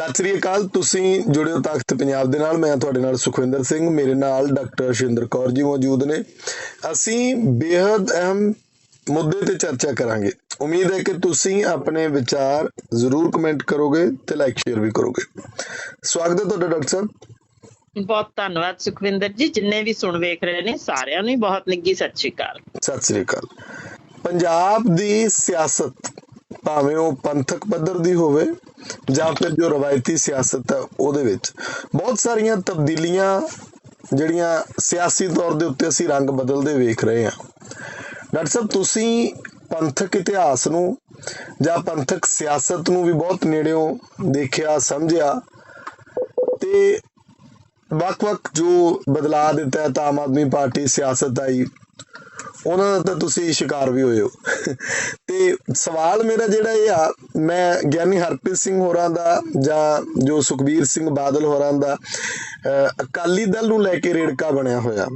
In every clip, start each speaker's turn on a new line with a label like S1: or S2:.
S1: ਸਤਿ ਸ੍ਰੀ ਅਕਾਲ ਤੁਸੀਂ ਜੁੜੇ ਹੋ ਤਖਤ ਪੰਜਾਬ ਦੇ ਨਾਲ ਮੈਂ ਤੁਹਾਡੇ ਨਾਲ ਸੁਖਵਿੰਦਰ ਸਿੰਘ ਮੇਰੇ ਨਾਲ ਡਾਕਟਰ ਸ਼ਿੰਦਰ ਕੌਰ ਜੀ ਮੌਜੂਦ ਨੇ। ਅਸੀਂ ਬੇहद ਅਹਿਮ ਮੁੱਦੇ ਤੇ ਚਰਚਾ ਕਰਾਂਗੇ। ਉਮੀਦ ਹੈ ਕਿ ਤੁਸੀਂ ਆਪਣੇ ਵਿਚਾਰ ਜ਼ਰੂਰ ਕਮੈਂਟ ਕਰੋਗੇ ਤੇ ਲਾਈਕ ਸ਼ੇਅਰ ਵੀ ਕਰੋਗੇ। ਸਵਾਗਤ ਹੈ ਤੁਹਾਡਾ ਡਾਕਟਰ ਸਾਹਿਬ।
S2: ਬਹੁਤ ਧੰਨਵਾਦ ਸੁਖਵਿੰਦਰ ਜੀ ਜਿੰਨੇ ਵੀ ਸੁਣ ਵੇਖ ਰਹੇ ਨੇ ਸਾਰਿਆਂ ਨੂੰ ਬਹੁਤ ਨਿੱਗੀ ਸਤਿ ਸ਼੍ਰੀ ਅਕਾਲ।
S1: ਸਤਿ ਸ੍ਰੀ ਅਕਾਲ। ਪੰਜਾਬ ਦੀ ਸਿਆਸਤ ਭਾਵੇਂ ਉਹ ਪੰਥਕ ਪੱਧਰ ਦੀ ਹੋਵੇ ਜਾਂ ਫਿਰ ਜੋ ਰਵਾਇਤੀ ਸਿਆਸਤ ਹੈ ਉਹਦੇ ਵਿੱਚ। ਬਹੁਤ ਸਾਰੀਆਂ ਤਬਦੀਲੀਆਂ ਜਿਹੜੀਆਂ ਸਿਆਸੀ ਤੌਰ ਦੇ ਉੱਤੇ ਅਸੀਂ ਰੰਗ ਬਦਲਦੇ ਵੇਖ ਰਹੇ ਹਾਂ। ਡਾਕਟਰ ਸਾਹਿਬ, ਤੁਸੀਂ ਪੰਥਕ ਇਤਿਹਾਸ ਨੂੰ ਜਾਂ ਪੰਥਕ ਸਿਆਸਤ ਨੂੰ ਵੀ ਬਹੁਤ ਨੇੜਿਓਂ ਦੇਖਿਆ, ਸਮਝਿਆ ਤੇ ਵੱਖ-ਵੱਖ ਜੋ ਬਦਲਾਅ ਦਿੱਤਾ ਤਾਂ ਆਮ ਆਦਮੀ ਪਾਰਟੀ ਸਿਆਸਤ ਆਈ ਉਹਨਾਂ ਦਾ ਤਾਂ ਤੁਸੀਂ ਸ਼ਿਕਾਰ ਵੀ ਹੋਏ ਹੋ। ਤੇ ਸਵਾਲ ਮੇਰਾ ਜਿਹੜਾ ਇਹ ਆ, ਮੈਂ ਗਿਆਨੀ ਹਰਪ੍ਰੀਤ ਸਿੰਘ ਹੋਰਾਂ ਦਾ ਜਾਂ ਜੋ ਸੁਖਬੀਰ ਸਿੰਘ ਬਾਦਲ ਹੋਰਾਂ ਦਾ ਅਕਾਲੀ ਦਲ ਨੂੰ ਲੈ ਕੇ ਰੇੜਕਾ ਬਣਿਆ ਹੋਇਆ।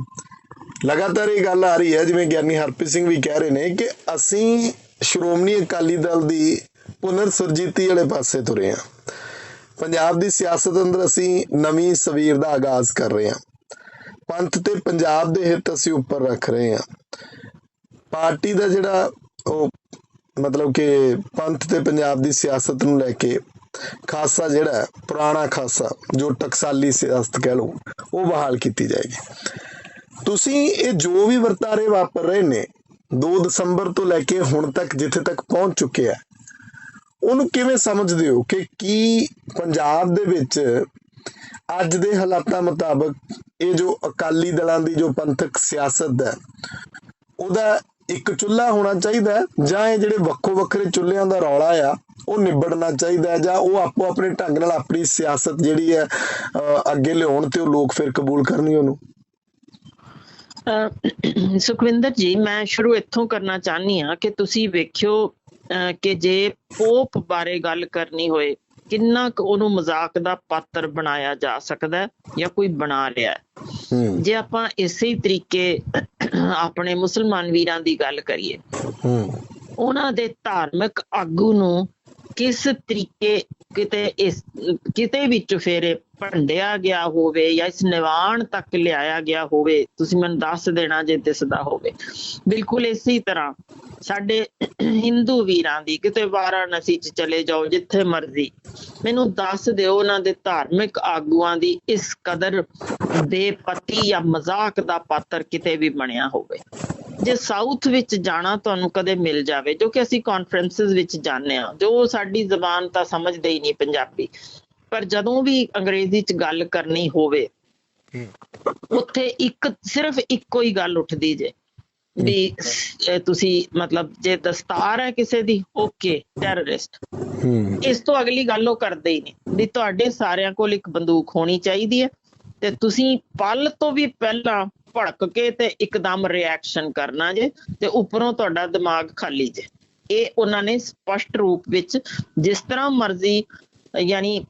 S1: ਲਗਾਤਾਰ ਇਹ ਗੱਲ ਆ ਰਹੀ ਹੈ, ਜਿਵੇਂ ਗਿਆਨੀ ਹਰਪ੍ਰੀਤ ਸਿੰਘ ਵੀ ਕਹਿ ਰਹੇ ਨੇ ਕਿ ਅਸੀਂ ਸ਼੍ਰੋਮਣੀ ਅਕਾਲੀ ਦਲ ਦੀ ਪੁਨਰ ਸੁਰਜੀਤੀ ਵਾਲੇ ਪਾਸੇ ਤੁਰੇ ਹਾਂ। ਪੰਜਾਬ ਦੀ ਸਿਆਸਤ ਅੰਦਰ ਅਸੀਂ ਨਵੀਂ ਸਵੀਰ ਦਾ ਆਗਾਜ਼ ਕਰ ਰਹੇ ਹਾਂ। ਪੰਥ ਤੇ ਪੰਜਾਬ ਦੇ ਹਿੱਤ ਅਸੀਂ ਉੱਪਰ ਰੱਖ ਰਹੇ ਹਾਂ। ਪਾਰਟੀ ਦਾ ਜਿਹੜਾ ਉਹ ਮਤਲਬ ਕਿ ਪੰਥ ਤੇ ਪੰਜਾਬ ਦੀ ਸਿਆਸਤ ਨੂੰ ਲੈ ਕੇ ਖਾਸਾ ਜਿਹੜਾ ਪੁਰਾਣਾ ਖਾਸਾ, ਜੋ ਟਕਸਾਲੀ ਸਿਆਸਤ ਕਹਿ ਲਓ, ਉਹ ਬਹਾਲ ਕੀਤੀ ਜਾਏਗੀ। ਤੁਸੀਂ ਇਹ ਜੋ ਵੀ ਵਰਤਾਰੇ ਵਾਪਰ ਰਹੇ ਨੇ 2 ਦਸੰਬਰ ਤੋਂ ਲੈ ਕੇ ਹੁਣ ਤੱਕ ਜਿੱਥੇ ਤੱਕ ਪਹੁੰਚ ਚੁੱਕੇ ਆ, ਉਹਨੂੰ ਕਿਵੇਂ ਸਮਝਦੇ ਹੋ ਕਿ ਕੀ ਪੰਜਾਬ ਦੇ ਵਿੱਚ ਅੱਜ ਦੇ ਹਾਲਾਤਾਂ ਮੁਤਾਬਕ ਇਹ ਜੋ ਅਕਾਲੀ ਦਲਾਂ ਦੀ ਜੋ ਪੰਥਕ ਸਿਆਸਤ ਹੈ, ਉਹਦਾ ਇੱਕ ਚੁੱਲ੍ਹਾ ਹੋਣਾ ਚਾਹੀਦਾ ਜਾਂ ਇਹ ਜਿਹੜੇ ਵੱਖੋ ਵੱਖਰੇ ਚੁੱਲ੍ਹਿਆਂ ਦਾ ਰੌਲਾ ਆ, ਉਹ ਨਿਬੜਨਾ ਚਾਹੀਦਾ ਜਾਂ ਉਹ ਆਪੋ ਆਪਣੇ ਢੰਗ ਨਾਲ ਆਪਣੀ ਸਿਆਸਤ ਜਿਹੜੀ ਹੈ ਅੱਗੇ ਲਿਆਉਣ ਤੇ ਉਹ ਲੋਕ ਫਿਰ ਕਬੂਲ ਕਰਨੀ ਉਹਨੂੰ?
S2: ਸੁਖਵਿੰਦਰ ਜੀ, ਮੈਂ ਸ਼ੁਰੂ ਇੱਥੋਂ ਕਰਨਾ ਚਾਹਨੀ ਆ ਕਿ ਤੁਸੀਂ ਵੇਖਿਓ ਕਿ ਜੇ ਪੋਪ ਬਾਰੇ ਗੱਲ ਕਰਨੀ ਹੋਏ ਕਿੰਨਾ ਕੁ ਉਹਨੂੰ ਮਜ਼ਾਕ ਦਾ ਪਾਤਰ ਬਣਾਇਆ ਜਾ ਸਕਦਾ ਹੈ ਜਾਂ ਕੋਈ ਬਣਾ ਰਿਹਾ ਜੇ ਆਪਾਂ ਇਸੇ ਹੀ ਤਰੀਕੇ ਆਪਣੇ ਮੁਸਲਮਾਨ ਵੀਰਾਂ ਦੀ ਗੱਲ ਕਰੀਏ ਉਹਨਾਂ ਦੇ ਧਾਰਮਿਕ ਆਗੂ ਨੂੰ ਕਿਸ ਤਰੀਕੇ ਕਿਤੇ ਇਸ ਕਿਤੇ ਵਿੱਚ ਫੇਰੇ ਭੰਡਿਆ ਗਿਆ ਹੋਵੇ ਜਾਂ ਇਸ ਨਿਵਾਣ ਤੱਕ ਲਿਆਇਆ ਗਿਆ ਹੋਵੇ, ਤੁਸੀਂ ਮੈਨੂੰ ਦੱਸ ਦੇਣਾ ਜੇ ਦਿਸਦਾ ਹੋਵੇ। ਬਿਲਕੁਲ ਇਸੇ ਤਰ੍ਹਾਂ ਸਾਡੇ ਹਿੰਦੂ ਵੀਰਾਂ ਦੀ, ਕਿਤੇ ਵਾਰਾਣਸੀ ਚ ਚਲੇ ਜਾਓ, ਜਿੱਥੇ ਮਰਜ਼ੀ, ਮੈਨੂੰ ਦੱਸ ਦਿਓ ਉਹਨਾਂ ਦੇ ਧਾਰਮਿਕ ਆਗੂਆਂ ਦੀ ਇਸ ਕਦਰ ਬੇਪਤੀ ਜਾਂ ਮਜ਼ਾਕ ਦਾ ਪਾਤਰ ਕਿਤੇ ਵੀ ਬਣਿਆ ਹੋਵੇ। ਜੇ ਸਾਊਥ ਵਿੱਚ ਜਾਣਾ ਤੁਹਾਨੂੰ ਕਦੇ ਮਿਲ ਜਾਵੇ, ਜੋ ਕਿ ਅਸੀਂ ਕਾਨਫਰੰਸਸ ਵਿੱਚ ਜਾਂਦੇ ਆ ਜੋ ਸਾਡੀ ਜ਼ਬਾਨ ਤਾਂ ਸਮਝਦੇ ਹੀ ਨਹੀਂ ਪੰਜਾਬੀ ਪਰ ਜਦੋਂ ਵੀ ਅੰਗਰੇਜ਼ੀ ਚ ਗੱਲ ਕਰਨੀ ਹੋਵੇ ਉੱਥੇ ਇੱਕ ਸਿਰਫ ਇੱਕੋ ਹੀ ਗੱਲ ਉੱਠਦੀ ਜੇ ਵੀ ਤੁਸੀਂ ਮਤਲਬ ਜੇ ਦਸਤਾਰ ਹੈ ਕਿਸੇ ਦੀ ਓਕੇ ਟੈਰਰਿਸਟ। ਇਸ ਤੋਂ ਅਗਲੀ ਗੱਲ ਉਹ ਕਰਦੇ ਹੀ ਨਹੀਂ ਵੀ ਤੁਹਾਡੇ ਸਾਰਿਆਂ ਕੋਲ ਇੱਕ ਬੰਦੂਕ ਹੋਣੀ ਚਾਹੀਦੀ ਹੈ ਤੇ ਤੁਸੀਂ ਪਲ ਤੋਂ ਵੀ ਪਹਿਲਾਂ ਭੜਕ ਕੇ ਤੇ ਇੱਕਦਮ ਰਿਐਕਸ਼ਨ ਕਰਨਾ ਜੇ ਤੇ ਉੱਪਰੋਂ ਤੁਹਾਡਾ ਦਿਮਾਗ ਖਾਲੀ ਜੇ। ਇਹ ਉਹਨਾਂ ਨੇ ਸਪਸ਼ਟ ਰੂਪ ਵਿੱਚ ਜਿਸ ਤਰ੍ਹਾਂ ਮਰਜ਼ੀ ਯਾਨੀ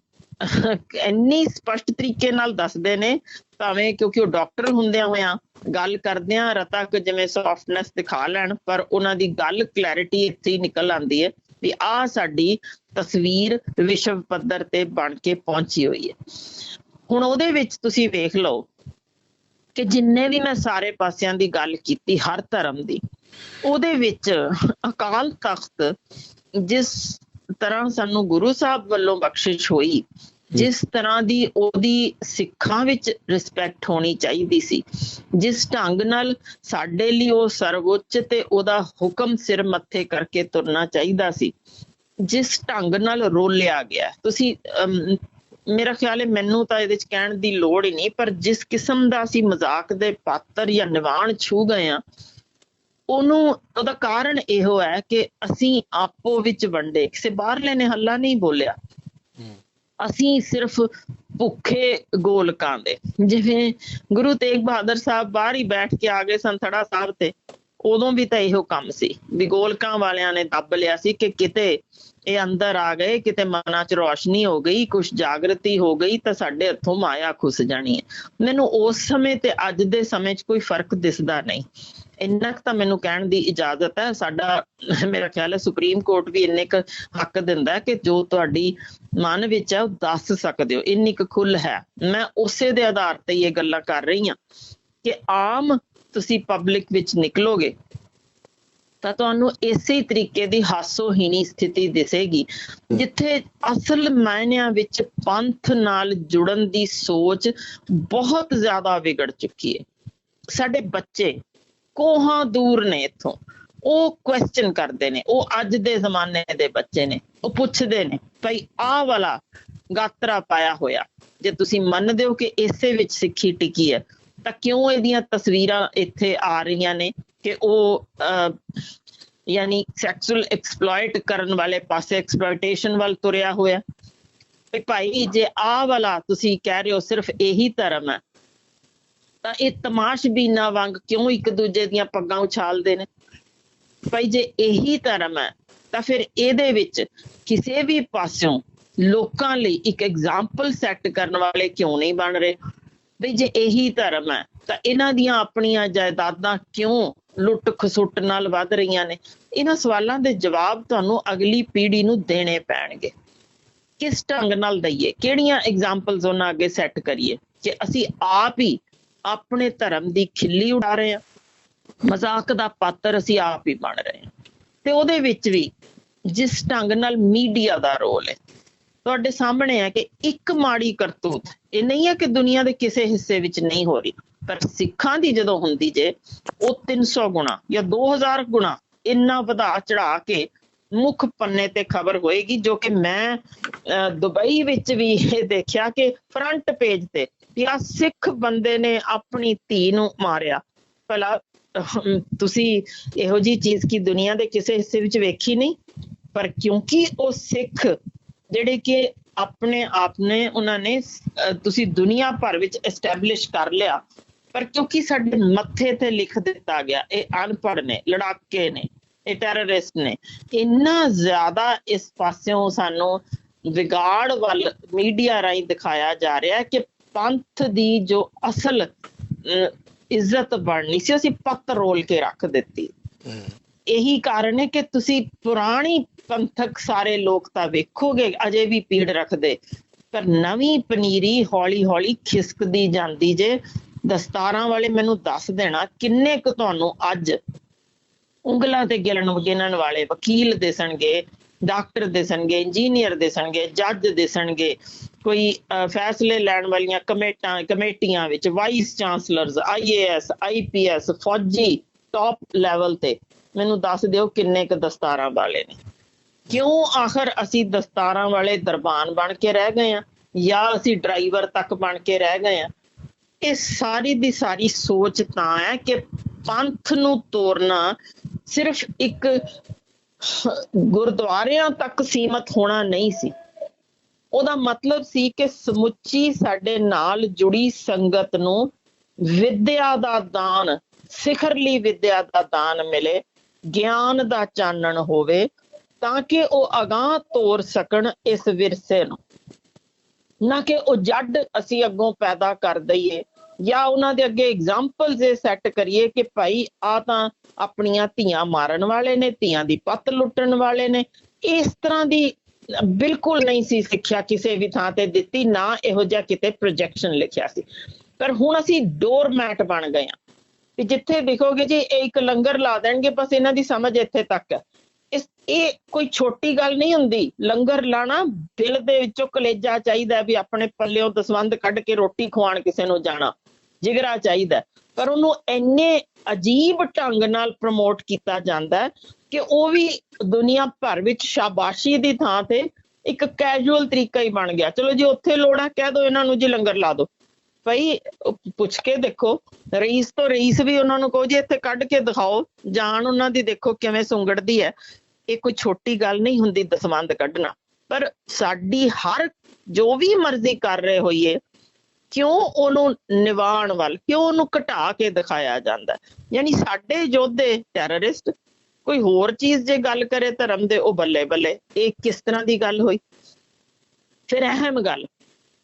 S2: ਇੰਨੀ ਸਪਸ਼ਟ ਤਰੀਕੇ ਨਾਲ ਦੱਸਦੇ ਨੇ, ਭਾਵੇਂ ਕਿਉਂਕਿ ਉਹ ਡਾਕਟਰ ਹੁੰਦਿਆਂ ਹੋਇਆਂ ਗੱਲ ਕਰਦਿਆਂ ਰਤਕ ਜਿਵੇਂ ਸੌਫਟਨੈਸ ਦਿਖਾ ਲੈਣ, ਪਰ ਉਹਨਾਂ ਦੀ ਗੱਲ ਕਲੈਰਿਟੀ ਇੱਥੇ ਹੀ ਨਿਕਲ ਆਉਂਦੀ ਹੈ ਵੀ ਆ ਸਾਡੀ ਤਸਵੀਰ ਵਿਸ਼ਵ ਪੱਧਰ ਤੇ ਬਣ ਕੇ ਪਹੁੰਚੀ ਹੋਈ ਹੈ। ਹੁਣ ਉਹਦੇ ਵਿੱਚ ਤੁਸੀਂ ਵੇਖ ਲਓ ਕਿ ਜਿੰਨੇ ਵੀ ਮੈਂ ਸਾਰੇ ਪਾਸਿਆਂ ਦੀ ਗੱਲ ਕੀਤੀ ਹਰ ਧਰਮ ਦੀ, ਉਹਦੇ ਵਿੱਚ ਅਕਾਲ ਤਖਤ ਜਿਸ ਤਰ੍ਹਾਂ ਸਾਨੂੰ ਗੁਰੂ ਸਾਹਿਬ ਵੱਲੋਂ ਬਖਸ਼ਿਸ਼ ਹੋਈ ਜਿਸ ਤਰ੍ਹਾਂ ਦੀ ਉਹਦੀ ਸਿੱਖਾਂ ਵਿੱਚ ਰਿਸਪੈਕਟ ਹੋਣੀ ਚਾਹੀਦੀ ਸੀ। ਜਿਸ ਢੰਗ ਨਾਲ ਸਾਡੇ ਲਈ ਉਹ ਸਰਵਉੱਚ ਤੇ ਉਹਦਾ ਹੁਕਮ ਸਿਰ ਮੱਥੇ ਕਰਕੇ ਤੁਰਨਾ ਚਾਹੀਦਾ ਸੀ। ਜਿਸ ਢੰਗ ਨਾਲ ਰੋਲਿਆ ਗਿਆ। ਤੁਸੀਂ ਮੇਰਾ ਖਿਆਲ ਹੈ ਮੈਨੂੰ ਤਾਂ ਇਹਦੇ ਚ ਕਹਿਣ ਦੀ ਲੋੜ ਹੀ ਨਹੀਂ ਪਰ ਜਿਸ ਕਿਸਮ ਦਾ ਅਸੀਂ ਮਜ਼ਾਕ ਦੇ ਪਾਤਰ ਜਾਂ ਨਿਵਾਣ ਛੂ ਗਏ ਆ ਉਹਨੂੰ ਉਹਦਾ ਕਾਰਨ ਇਹੋ ਹੈ ਕਿ ਅਸੀਂ ਆਪੋ ਵਿੱਚ ਵੰਡੇ। ਕਿਸੇ ਬਾਹਰਲੇ ਨੇ ਹੱਲਾ ਨਹੀਂ ਬੋਲਿਆ। ਅਸੀਂ ਸਿਰਫ ਭੁੱਖੇ ਗੋਲਕਾਂ ਦੇ। ਜਿਵੇਂ ਗੁਰੂ ਤੇਗ ਬਹਾਦਰ ਸਾਹਿਬ ਬਾਹਰ ਹੀ ਬੈਠ ਕੇ ਆ ਗਏ ਸੰਥੜਾ ਸਾਹਿਬ ਤੇ ਉਦੋਂ ਵੀ ਤਾਂ ਇਹੋ ਕੰਮ ਸੀ ਵੀ ਗੋਲਕਾਂ ਵਾਲਿਆਂ ਨੇ ਦੱਬ ਲਿਆ ਸੀ ਕਿ ਕਿਤੇ ਇਹ ਅੰਦਰ ਆ ਗਏ ਕਿਤੇ ਮਨਾਂ 'ਚ ਰੋਸ਼ਨੀ ਹੋ ਗਈ ਕੁਝ ਜਾਗਰਤੀ ਹੋ ਗਈ ਤਾਂ ਸਾਡੇ ਹੱਥੋਂ ਮਾਇਆ ਖੁੱਸ ਜਾਣੀ ਹੈ। ਮੈਨੂੰ ਉਸ ਸਮੇਂ ਤੇ ਅੱਜ ਦੇ ਸਮੇਂ 'ਚ ਕੋਈ ਫ਼ਰਕ ਦਿਸਦਾ ਨਹੀਂ। ਇੰਨਾ ਕੁ ਤਾਂ ਮੈਨੂੰ ਕਹਿਣ ਦੀ ਇਜਾਜ਼ਤ ਹੈ। ਸਾਡਾ, ਮੇਰਾ ਖਿਆਲ ਹੈ ਸੁਪਰੀਮ ਕੋਰਟ ਵੀ ਇੰਨੇ ਕੁ ਹੱਕ ਦਿੰਦਾ ਕਿ ਜੋ ਤੁਹਾਡੀ ਮਨ ਵਿੱਚ ਹੈ ਉਹ ਦੱਸ ਸਕਦੇ ਹੋ। ਇੰਨੀ ਕੁ ਖੁੱਲ ਹੈ। ਮੈਂ ਉਸੇ ਦੇ ਆਧਾਰ ਤੇ ਇਹ ਗੱਲਾਂ ਕਰ ਰਹੀ ਹਾਂ ਕਿ ਆਮ ਤੁਸੀਂ ਪਬਲਿਕ ਵਿੱਚ ਨਿਕਲੋਗੇ, ਤਾਂ ਤੁਹਾਨੂੰ ਇਸੇ ਤਰੀਕੇ ਦੀ ਹਾਸੋਹੀਣੀ ਸਥਿਤੀ ਦਿਸੇਗੀ, ਜਿੱਥੇ ਅਸਲ ਮਾਇਨਿਆਂ ਵਿੱਚ ਪੰਥ ਨਾਲ ਜੁੜਨ ਦੀ ਸੋਚ ਬਹੁਤ ਜ਼ਿਆਦਾ ਵਿਗੜ ਚੁੱਕੀ ਹੈ। ਸਾਡੇ ਬੱਚੇ ਕੋਹਾਂ ਦੂਰ ਨੇ ਇਥੋਂ? ਉਹ ਕੁਐਸਚਨ ਕਰਦੇ ਨੇ। ਉਹ ਅੱਜ ਦੇ ਜ਼ਮਾਨੇ ਦੇ ਬੱਚੇ ਨੇ। ਉਹ ਪੁੱਛਦੇ ਨੇ ਭਈ ਆਹ ਵਾਲਾ ਗਾਤਰਾ ਪਾਇਆ ਹੋਇਆ ਜੇ ਤੁਸੀਂ ਮੰਨਦੇ ਹੋ ਕਿ ਇਸੇ ਵਿੱਚ ਸਿੱਖੀ ਟਿਕੀ ਹੈ ਤਾਂ ਕਿਉਂ ਇਹਦੀਆਂ ਤਸਵੀਰਾਂ ਇੱਥੇ ਆ ਰਹੀਆਂ ਨੇ ਕਿ ਉਹ ਅਹ, ਯਾਨੀ ਸੈਕਸੁਅਲ ਐਕਸਪਲੋਇਟ ਕਰਨ ਵਾਲੇ ਪਾਸੇ ਐਕਸਪਲੋਇਟੇਸ਼ਨ ਵੱਲ ਤੁਰਿਆ ਹੋਇਆ? ਭਾਈ ਜੇ ਆਹ ਵਾਲਾ ਤੁਸੀਂ ਕਹਿ ਰਹੇ ਹੋ ਸਿਰਫ ਇਹੀ ਧਰਮ ਹੈ ਤਾਂ ਇਹ ਤਮਾਸ਼ਬੀਨਾ ਵਾਂਗ ਕਿਉਂ ਇੱਕ ਦੂਜੇ ਦੀਆਂ ਪੱਗਾਂ ਉਛਾਲਦੇ ਨੇ? ਭਾਈ ਜੇ ਇਹੀ ਧਰਮ ਹੈ, ਤਾਂ ਫਿਰ ਇਹਦੇ ਵਿੱਚ ਕਿਸੇ ਵੀ ਪਾਸਿਓਂ ਲੋਕਾਂ ਲਈ ਇੱਕ ਐਗਜ਼ਾਮਪਲ ਸੈੱਟ ਕਰਨ ਵਾਲੇ ਕਿਉਂ ਨਹੀਂ ਬਣ ਰਹੇ? ਵੀ ਜੇ ਇਹੀ ਧਰਮ ਹੈ, ਤਾਂ ਇਹਨਾਂ ਦੀਆਂ ਆਪਣੀਆਂ ਜਾਇਦਾਦਾਂ ਕਿਉਂ ਲੁੱਟ ਖਸੁੱਟ ਨਾਲ ਵੱਧ ਰਹੀਆਂ ਨੇ? ਇਹਨਾਂ ਸਵਾਲਾਂ ਦੇ ਜਵਾਬ ਤੁਹਾਨੂੰ ਅਗਲੀ ਪੀੜ੍ਹੀ ਨੂੰ ਦੇਣੇ ਪੈਣਗੇ। ਕਿਸ ਢੰਗ ਨਾਲ ਦਈਏ? ਕਿਹੜੀਆਂ ਐਗਜ਼ਾਮਪਲਸ ਉਹਨਾਂ ਅੱਗੇ ਸੈੱਟ ਕਰੀਏ? ਕਿ ਅਸੀਂ ਆਪ ਹੀ ਆਪਣੇ ਧਰਮ ਦੀ ਖਿੱਲੀ ਉਡਾ ਰਹੇ ਹਾਂ। ਮਜ਼ਾਕ ਦਾ ਪਾਤਰ ਅਸੀਂ ਆਪ ਹੀ ਬਣ ਰਹੇ ਹਾਂ। ਤੇ ਉਹਦੇ ਵਿੱਚ ਵੀ ਜਿਸ ਢੰਗ ਨਾਲ ਮੀਡੀਆ ਦਾ ਰੋਲ ਹੈ। ਤੁਹਾਡੇ ਸਾਹਮਣੇ ਹੈ ਕਿ ਇੱਕ ਮਾੜੀ ਕਰਤੂਤ ਇਹ ਨਹੀਂ ਹੈ ਕਿ ਦੁਨੀਆ ਦੇ ਕਿਸੇ ਹਿੱਸੇ ਵਿੱਚ ਨਹੀਂ ਹੋ ਰਹੀ ਪਰ ਸਿੱਖਾਂ ਦੀ ਜਦੋਂ ਹੁੰਦੀ ਜੇ ਉਹ 300 ਗੁਣਾ ਜਾਂ 2000 ਗੁਣਾ ਇੰਨਾ ਵਧਾ ਚੜਾ ਕੇ ਮੁੱਖ ਪੰਨੇ ਤੇ ਖਬਰ ਹੋਏਗੀ ਜੋ ਕਿ ਮੈਂ ਅਹ, ਦੁਬਈ ਵਿੱਚ ਵੀ ਇਹ ਦੇਖਿਆ ਕਿ ਫਰੰਟ ਪੇਜ ਤੇ ਵੀ ਆਹ ਸਿੱਖ ਬੰਦੇ ਨੇ ਆਪਣੀ ਧੀ ਨੂੰ ਮਾਰਿਆ। ਭਲਾ ਤੁਸੀਂ ਇਹੋ ਜੀ ਚੀਜ਼ ਕੀ ਦੁਨੀਆ ਦੇ ਕਿਸੇ ਹਿੱਸੇ ਵਿੱਚ ਵੇਖੀ ਨਹੀਂ? ਪਰ ਕਿਉਂਕਿ ਉਹ ਸਿੱਖ, ਜਿਹੜੇ ਕਿ ਆਪਣੇ ਆਪ ਨੇ, ਉਹਨਾਂ ਨੇ ਤੁਸੀਂ ਦੁਨੀਆ ਭਰ ਵਿੱਚ ਐਸਟੈਬਲਿਸ਼ ਕਰ ਲਿਆ। ਪਰ ਕਿਉਂਕਿ ਸਾਡੇ ਮੱਥੇ ਤੇ ਲਿਖ ਦਿੱਤਾ ਗਿਆ, ਇਹ ਅਨਪੜ੍ਹ ਨੇ, ਲੜਾਕੇ ਨੇ, ਇਹ ਟੈਰਰਿਸਟ ਨੇ, ਇੰਨਾ ਜ਼ਿਆਦਾ ਇਸ ਪਾਸਿਓਂ ਸਾਨੂੰ ਵਿਗਾੜ ਵੱਲ ਮੀਡੀਆ ਰਾਹੀਂ ਦਿਖਾਇਆ ਜਾ ਰਿਹਾ ਹੈ ਕਿ ਪੰਥ ਦੀ ਜੋ ਅਸਲ ਇੱਜ਼ਤ ਬਣਨੀ ਸੀ, ਅਸੀਂ ਪੱਤ ਰੋਲ ਕੇ ਰੱਖ ਦਿੱਤੀ। ਇਹੀ ਕਾਰਨ ਹੈ ਕਿ ਤੁਸੀਂ ਪੁਰਾਣੀ ਪੰਥਕ ਸਾਰੇ ਲੋਕ ਤਾਂ ਵੇਖੋਗੇ, ਅਜੇ ਵੀ ਪੀੜ ਰੱਖਦੇ। ਪਰ ਨਵੀਂ ਪਨੀਰੀ ਹੌਲੀ ਹੌਲੀ ਖਿਸਕਦੀ ਜਾਂਦੀ ਜੇ। ਦਸਤਾਰਾਂ ਵਾਲੇ ਮੈਨੂੰ ਦੱਸ ਦੇਣਾ, ਕਿੰਨੇ ਕੁ ਤੁਹਾਨੂੰ ਅੱਜ ਉਂਗਲਾਂ ਤੇ ਗਿਲਣ ਗਿਣਨ ਵਾਲੇ ਵਕੀਲ ਦਿਸਣਗੇ, ਡਾਕਟਰ ਦਿਸਣਗੇ, ਇੰਜੀਨੀਅਰ ਦਿਸਣਗੇ, ਜੱਜ ਦਿਸਣਗੇ। ਕੋਈ ਫੈਸਲੇ ਲੈਣ ਵਾਲੀਆਂ ਕਮੇਟਾਂ, ਕਮੇਟੀਆਂ ਵਿੱਚ ਵਾਈਸ ਚਾਂਸਲਰਸ ਆਈਏਐਸ ਆਈਪੀਐਸ ਫੌਜੀ ਟਾਪ ਲੈਵਲ ਤੇ ਮੈਨੂੰ ਦੱਸ ਦਿਓ ਕਿੰਨੇ ਕੁ ਦਸਤਾਰਾਂ ਵਾਲੇ ਨੇ। ਕਿਉਂ ਆਖਰ ਅਸੀਂ ਦਸਤਾਰਾਂ ਵਾਲੇ ਦਰਬਾਨ ਬਣ ਕੇ ਰਹਿ ਗਏ ਆ ਜਾਂ ਅਸੀਂ ਡਰਾਈਵਰ ਤੱਕ ਬਣ ਕੇ ਰਹਿ ਗਏ ਆ ਇਹ ਸਾਰੀ ਦੀ ਸਾਰੀ ਸੋਚ ਤਾਂ ਹੈ ਕਿ ਪੰਥ ਨੂੰ ਤੋੜਨਾ ਸਿਰਫ ਇੱਕ ਗੁਰਦੁਆਰਿਆਂ ਤੱਕ ਸੀਮਤ ਹੋਣਾ ਨਹੀਂ ਸੀ। ਉਹਦਾ ਮਤਲਬ ਸੀ ਕਿ ਸਮੁੱਚੀ ਸਾਡੇ ਨਾਲ ਜੁੜੀ ਸੰਗਤ ਨੂੰ ਵਿਦਿਆ ਦਾ ਦਾਨ, ਸਿਖਰਲੀ ਵਿਦਿਆ ਦਾ ਦਾਨ ਮਿਲੇ, ਗਿਆਨ ਦਾ ਚਾਨਣ ਹੋਵੇ, ਤਾਂ ਕਿ ਉਹ ਅਗਾਹ ਤੋਰ ਸਕਣ ਇਸ ਵਿਰਸੇ ਨੂੰ। ਨਾ ਕਿ ਉਹ ਜੱਡ ਅਸੀਂ ਅੱਗੋਂ ਪੈਦਾ ਕਰ ਦਈਏ, ਜਾਂ ਉਹਨਾਂ ਦੇ ਅੱਗੇ ਐਗਜ਼ਾਮਪਲਸ ਇਹ ਸੈੱਟ ਕਰੀਏ ਕਿ ਭਾਈ ਆ ਤਾਂ ਆਪਣੀਆਂ ਧੀਆਂ ਮਾਰਨ ਵਾਲੇ ਨੇ, ਧੀਆਂ ਦੀ ਪੱਤ ਲੁੱਟਣ ਵਾਲੇ ਨੇ। ਇਸ ਤਰ੍ਹਾਂ ਦੀ ਬਿਲਕੁਲ ਨਹੀਂ ਸੀ ਸਿੱਖਿਆ ਕਿਸੇ ਵੀ ਥਾਂ ਤੇ ਦਿੱਤੀ, ਨਾ ਇਹੋ ਜਿਹਾ ਕਿਤੇ ਪ੍ਰੋਜੈਕਸ਼ਨ ਲਿਖਿਆ ਸੀ। ਪਰ ਹੁਣ ਅਸੀਂ ਡੋਰਮੈਟ ਬਣ ਗਏ ਆ ਕਿ ਜਿੱਥੇ ਦੇਖੋਗੇ ਜੀ, ਇਹ ਇੱਕ ਲੰਗਰ ਲਾ ਦੇਣਗੇ, ਬਸ ਇਹਨਾਂ ਦੀ ਸਮਝ ਇੱਥੇ ਤੱਕ। ਹੈ ਇਸ, ਇਹ ਕੋਈ ਛੋਟੀ ਗੱਲ ਨਹੀਂ ਹੁੰਦੀ। ਲੰਗਰ ਲਾਣਾ ਦਿਲ ਦੇ ਵਿੱਚੋਂ ਕਲੇਜਾ ਚਾਹੀਦਾ ਵੀ ਆਪਣੇ ਪੱਲਿਓਂ ਦਸਵੰਦ ਕੱਢ ਕੇ ਰੋਟੀ ਖਵਾਉਣ ਕਿਸੇ ਨੂੰ ਜਾਣਾ। ਜਿਗਰਾ ਚਾਹੀਦਾ ਪਰ ਉਹਨੂੰ ਇੰਨੇ ਅਜੀਬ ਢੰਗ ਨਾਲ ਪ੍ਰਮੋਟ ਕੀਤਾ ਜਾਂਦਾ ਹੈ ਕਿ ਉਹ ਵੀ ਦੁਨੀਆ ਭਰ ਵਿੱਚ ਸ਼ਾਬਾਸ਼ੀ ਦੀ ਥਾਂ ਤੇ ਇੱਕ ਕੈਜੂਅਲ ਤਰੀਕਾ ਹੀ ਬਣ ਗਿਆ। ਚਲੋ ਜੀ, ਉੱਥੇ ਲੋੜਾ ਕਹਿ ਦਿਓ ਇਹਨਾਂ ਨੂੰ ਜੀ, ਲੰਗਰ ਲਾ ਦਿਓ ਭਾਈ ਪੁੱਛ ਕੇ ਦੇਖੋ। ਰਈਸ ਤੋਂ ਰਈਸ ਵੀ ਉਹਨਾਂ ਨੂੰ ਕਹੋ ਜੀ, ਇੱਥੇ ਕੱਢ ਕੇ ਦਿਖਾਓ। ਜਾਨ ਉਹਨਾਂ ਦੀ ਦੇਖੋ ਕਿਵੇਂ ਸੁੰਗੜਦੀ ਹੈ। ਇਹ ਕੋਈ ਛੋਟੀ ਗੱਲ ਨਹੀਂ ਹੁੰਦੀ ਦਸਵੰਦ ਕੱਢਣਾ। ਪਰ ਸਾਡੀ ਹਰ ਜੋ ਵੀ ਮਰਜ਼ੀ ਕਰ ਰਹੇ ਹੋਈਏ ਕਿਉਂ ਉਹਨੂੰ ਨਿਵਾਣ ਵੱਲ, ਕਿਉਂ ਉਹਨੂੰ ਘਟਾ ਕੇ ਦਿਖਾਇਆ ਜਾਂਦਾ? ਯਾਨੀ ਸਾਡੇ ਯੋਧੇ ਟੈਰਰਿਸਟ ਕੋਈ ਹੋਰ ਚੀਜ਼ ਜੇ ਗੱਲ ਕਰੇ ਧਰਮ ਦੇ, ਉਹ ਬੱਲੇ ਬੱਲੇ। ਇਹ ਕਿਸ ਤਰ੍ਹਾਂ ਦੀ ਗੱਲ ਹੋਈ? ਫਿਰ ਅਹਿਮ ਗੱਲ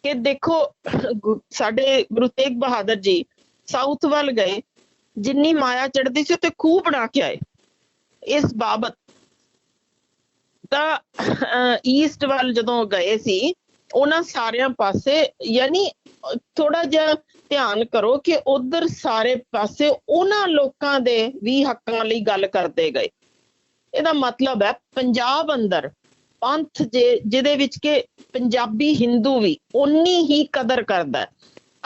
S2: ਕਿ ਦੇਖੋ, ਗੁ- ਸਾਡੇ ਗੁਰੂ ਤੇਗ ਬਹਾਦਰ ਜੀ ਸਾਊਥ ਵੱਲ ਗਏ, ਜਿੰਨੀ ਮਾਇਆ ਚੜਦੀ ਸੀ ਉੱਤੇ ਖੂਹ ਬਣਾ ਕੇ ਆਏ। ਇਸ ਬਾਬਤ ਤਾਂ ਈਸਟ ਵੱਲ ਜਦੋਂ ਗਏ ਸੀ ਉਹਨਾਂ ਸਾਰਿਆਂ ਪਾਸੇ ਯਾਨੀ ਥੋੜਾ ਜਿਹਾ ਧਿਆਨ ਕਰੋ ਕਿ ਉਧਰ ਸਾਰੇ ਪਾਸੇ ਉਹਨਾਂ ਲੋਕਾਂ ਦੇ ਵੀ ਹੱਕਾਂ ਲਈ ਗੱਲ ਕਰਦੇ ਗਏ। ਇਹਦਾ ਮਤਲਬ ਹੈ ਪੰਜਾਬ ਅੰਦਰ ਪੰਥ ਜੇ, ਜਿਹਦੇ ਵਿੱਚ ਕਿ ਪੰਜਾਬੀ ਹਿੰਦੂ ਵੀ ਉਨੀ ਹੀ ਕਦਰ ਕਰਦਾ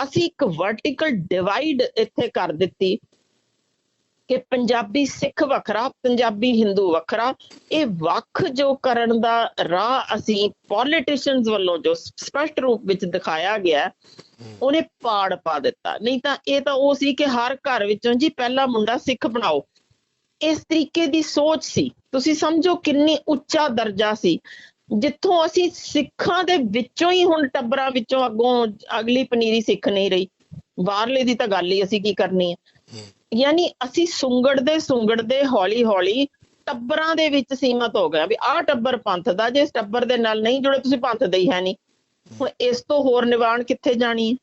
S2: ਅਸੀਂ ਇੱਕ ਵਰਟੀਕਲ ਡਿਵਾਈਡ ਇੱਥੇ ਕਰ ਦਿੱਤੀ। ਕਿ ਪੰਜਾਬੀ ਸਿੱਖ ਵੱਖਰਾ, ਪੰਜਾਬੀ ਹਿੰਦੂ ਵੱਖਰਾ, ਇਹ ਵੱਖ ਜੋ ਕਰਨ ਦਾ ਰਾਹ ਅਸੀਂ ਪੋਲੀਟੀਸ਼ੀਅਨਸ ਵੱਲੋਂ ਜੋ ਸਪਸ਼ਟ ਰੂਪ ਵਿੱਚ ਦਿਖਾਇਆ ਗਿਆ, ਉਹਨੇ ਪਾੜ ਪਾ ਦਿੱਤਾ। ਨਹੀਂ ਤਾਂ ਇਹ ਤਾਂ ਉਹ ਸੀ ਕਿ ਹਰ ਘਰ ਵਿੱਚੋਂ ਜੀ ਪਹਿਲਾ ਮੁੰਡਾ ਸਿੱਖ ਬਣਾਓ। ਇਸ ਤਰੀਕੇ ਦੀ ਸੋਚ ਸੀ। ਤੁਸੀਂ ਸਮਝੋ ਕਿੰਨੀ ਉੱਚਾ ਦਰਜਾ ਸੀ। ਜਿੱਥੋਂ ਅਸੀਂ ਸਿੱਖਾਂ ਦੇ ਵਿੱਚੋਂ ਹੀ ਹੁਣ ਟੱਬਰਾਂ ਵਿੱਚੋਂ ਅੱਗੋਂ ਅਗਲੀ ਪਨੀਰੀ ਸਿੱਖ ਨਹੀਂ ਰਹੀ। ਬਾਹਰਲੇ ਦੀ ਤਾਂ ਗੱਲ ਹੀ ਅਸੀਂ ਕੀ ਕਰਨੀ ਹੈ? ਯਾਨੀ ਅਸੀਂ ਸੁੰਗੜਦੇ ਸੁੰਗੜਦੇ ਹੌਲੀ ਹੌਲੀ ਟੱਬਰਾਂ ਦੇ ਵਿੱਚ ਸੀਮਤ ਹੋ ਗਏ ਵੀ ਆਹ ਟੱਬਰ ਪੰਥ ਦਾ, ਜੇ ਇਸ ਟੱਬਰ ਦੇ ਨਾਲ ਨਹੀਂ ਜੁੜੇ ਤੁਸੀਂ ਪੰਥ ਦੇ ਹੀ ਹੈ ਨਹੀਂ। ਹੁਣ ਇਸ ਤੋਂ ਹੋਰ ਨਿਵਾਣ ਕਿੱਥੇ ਜਾਣੀ ਹੈ?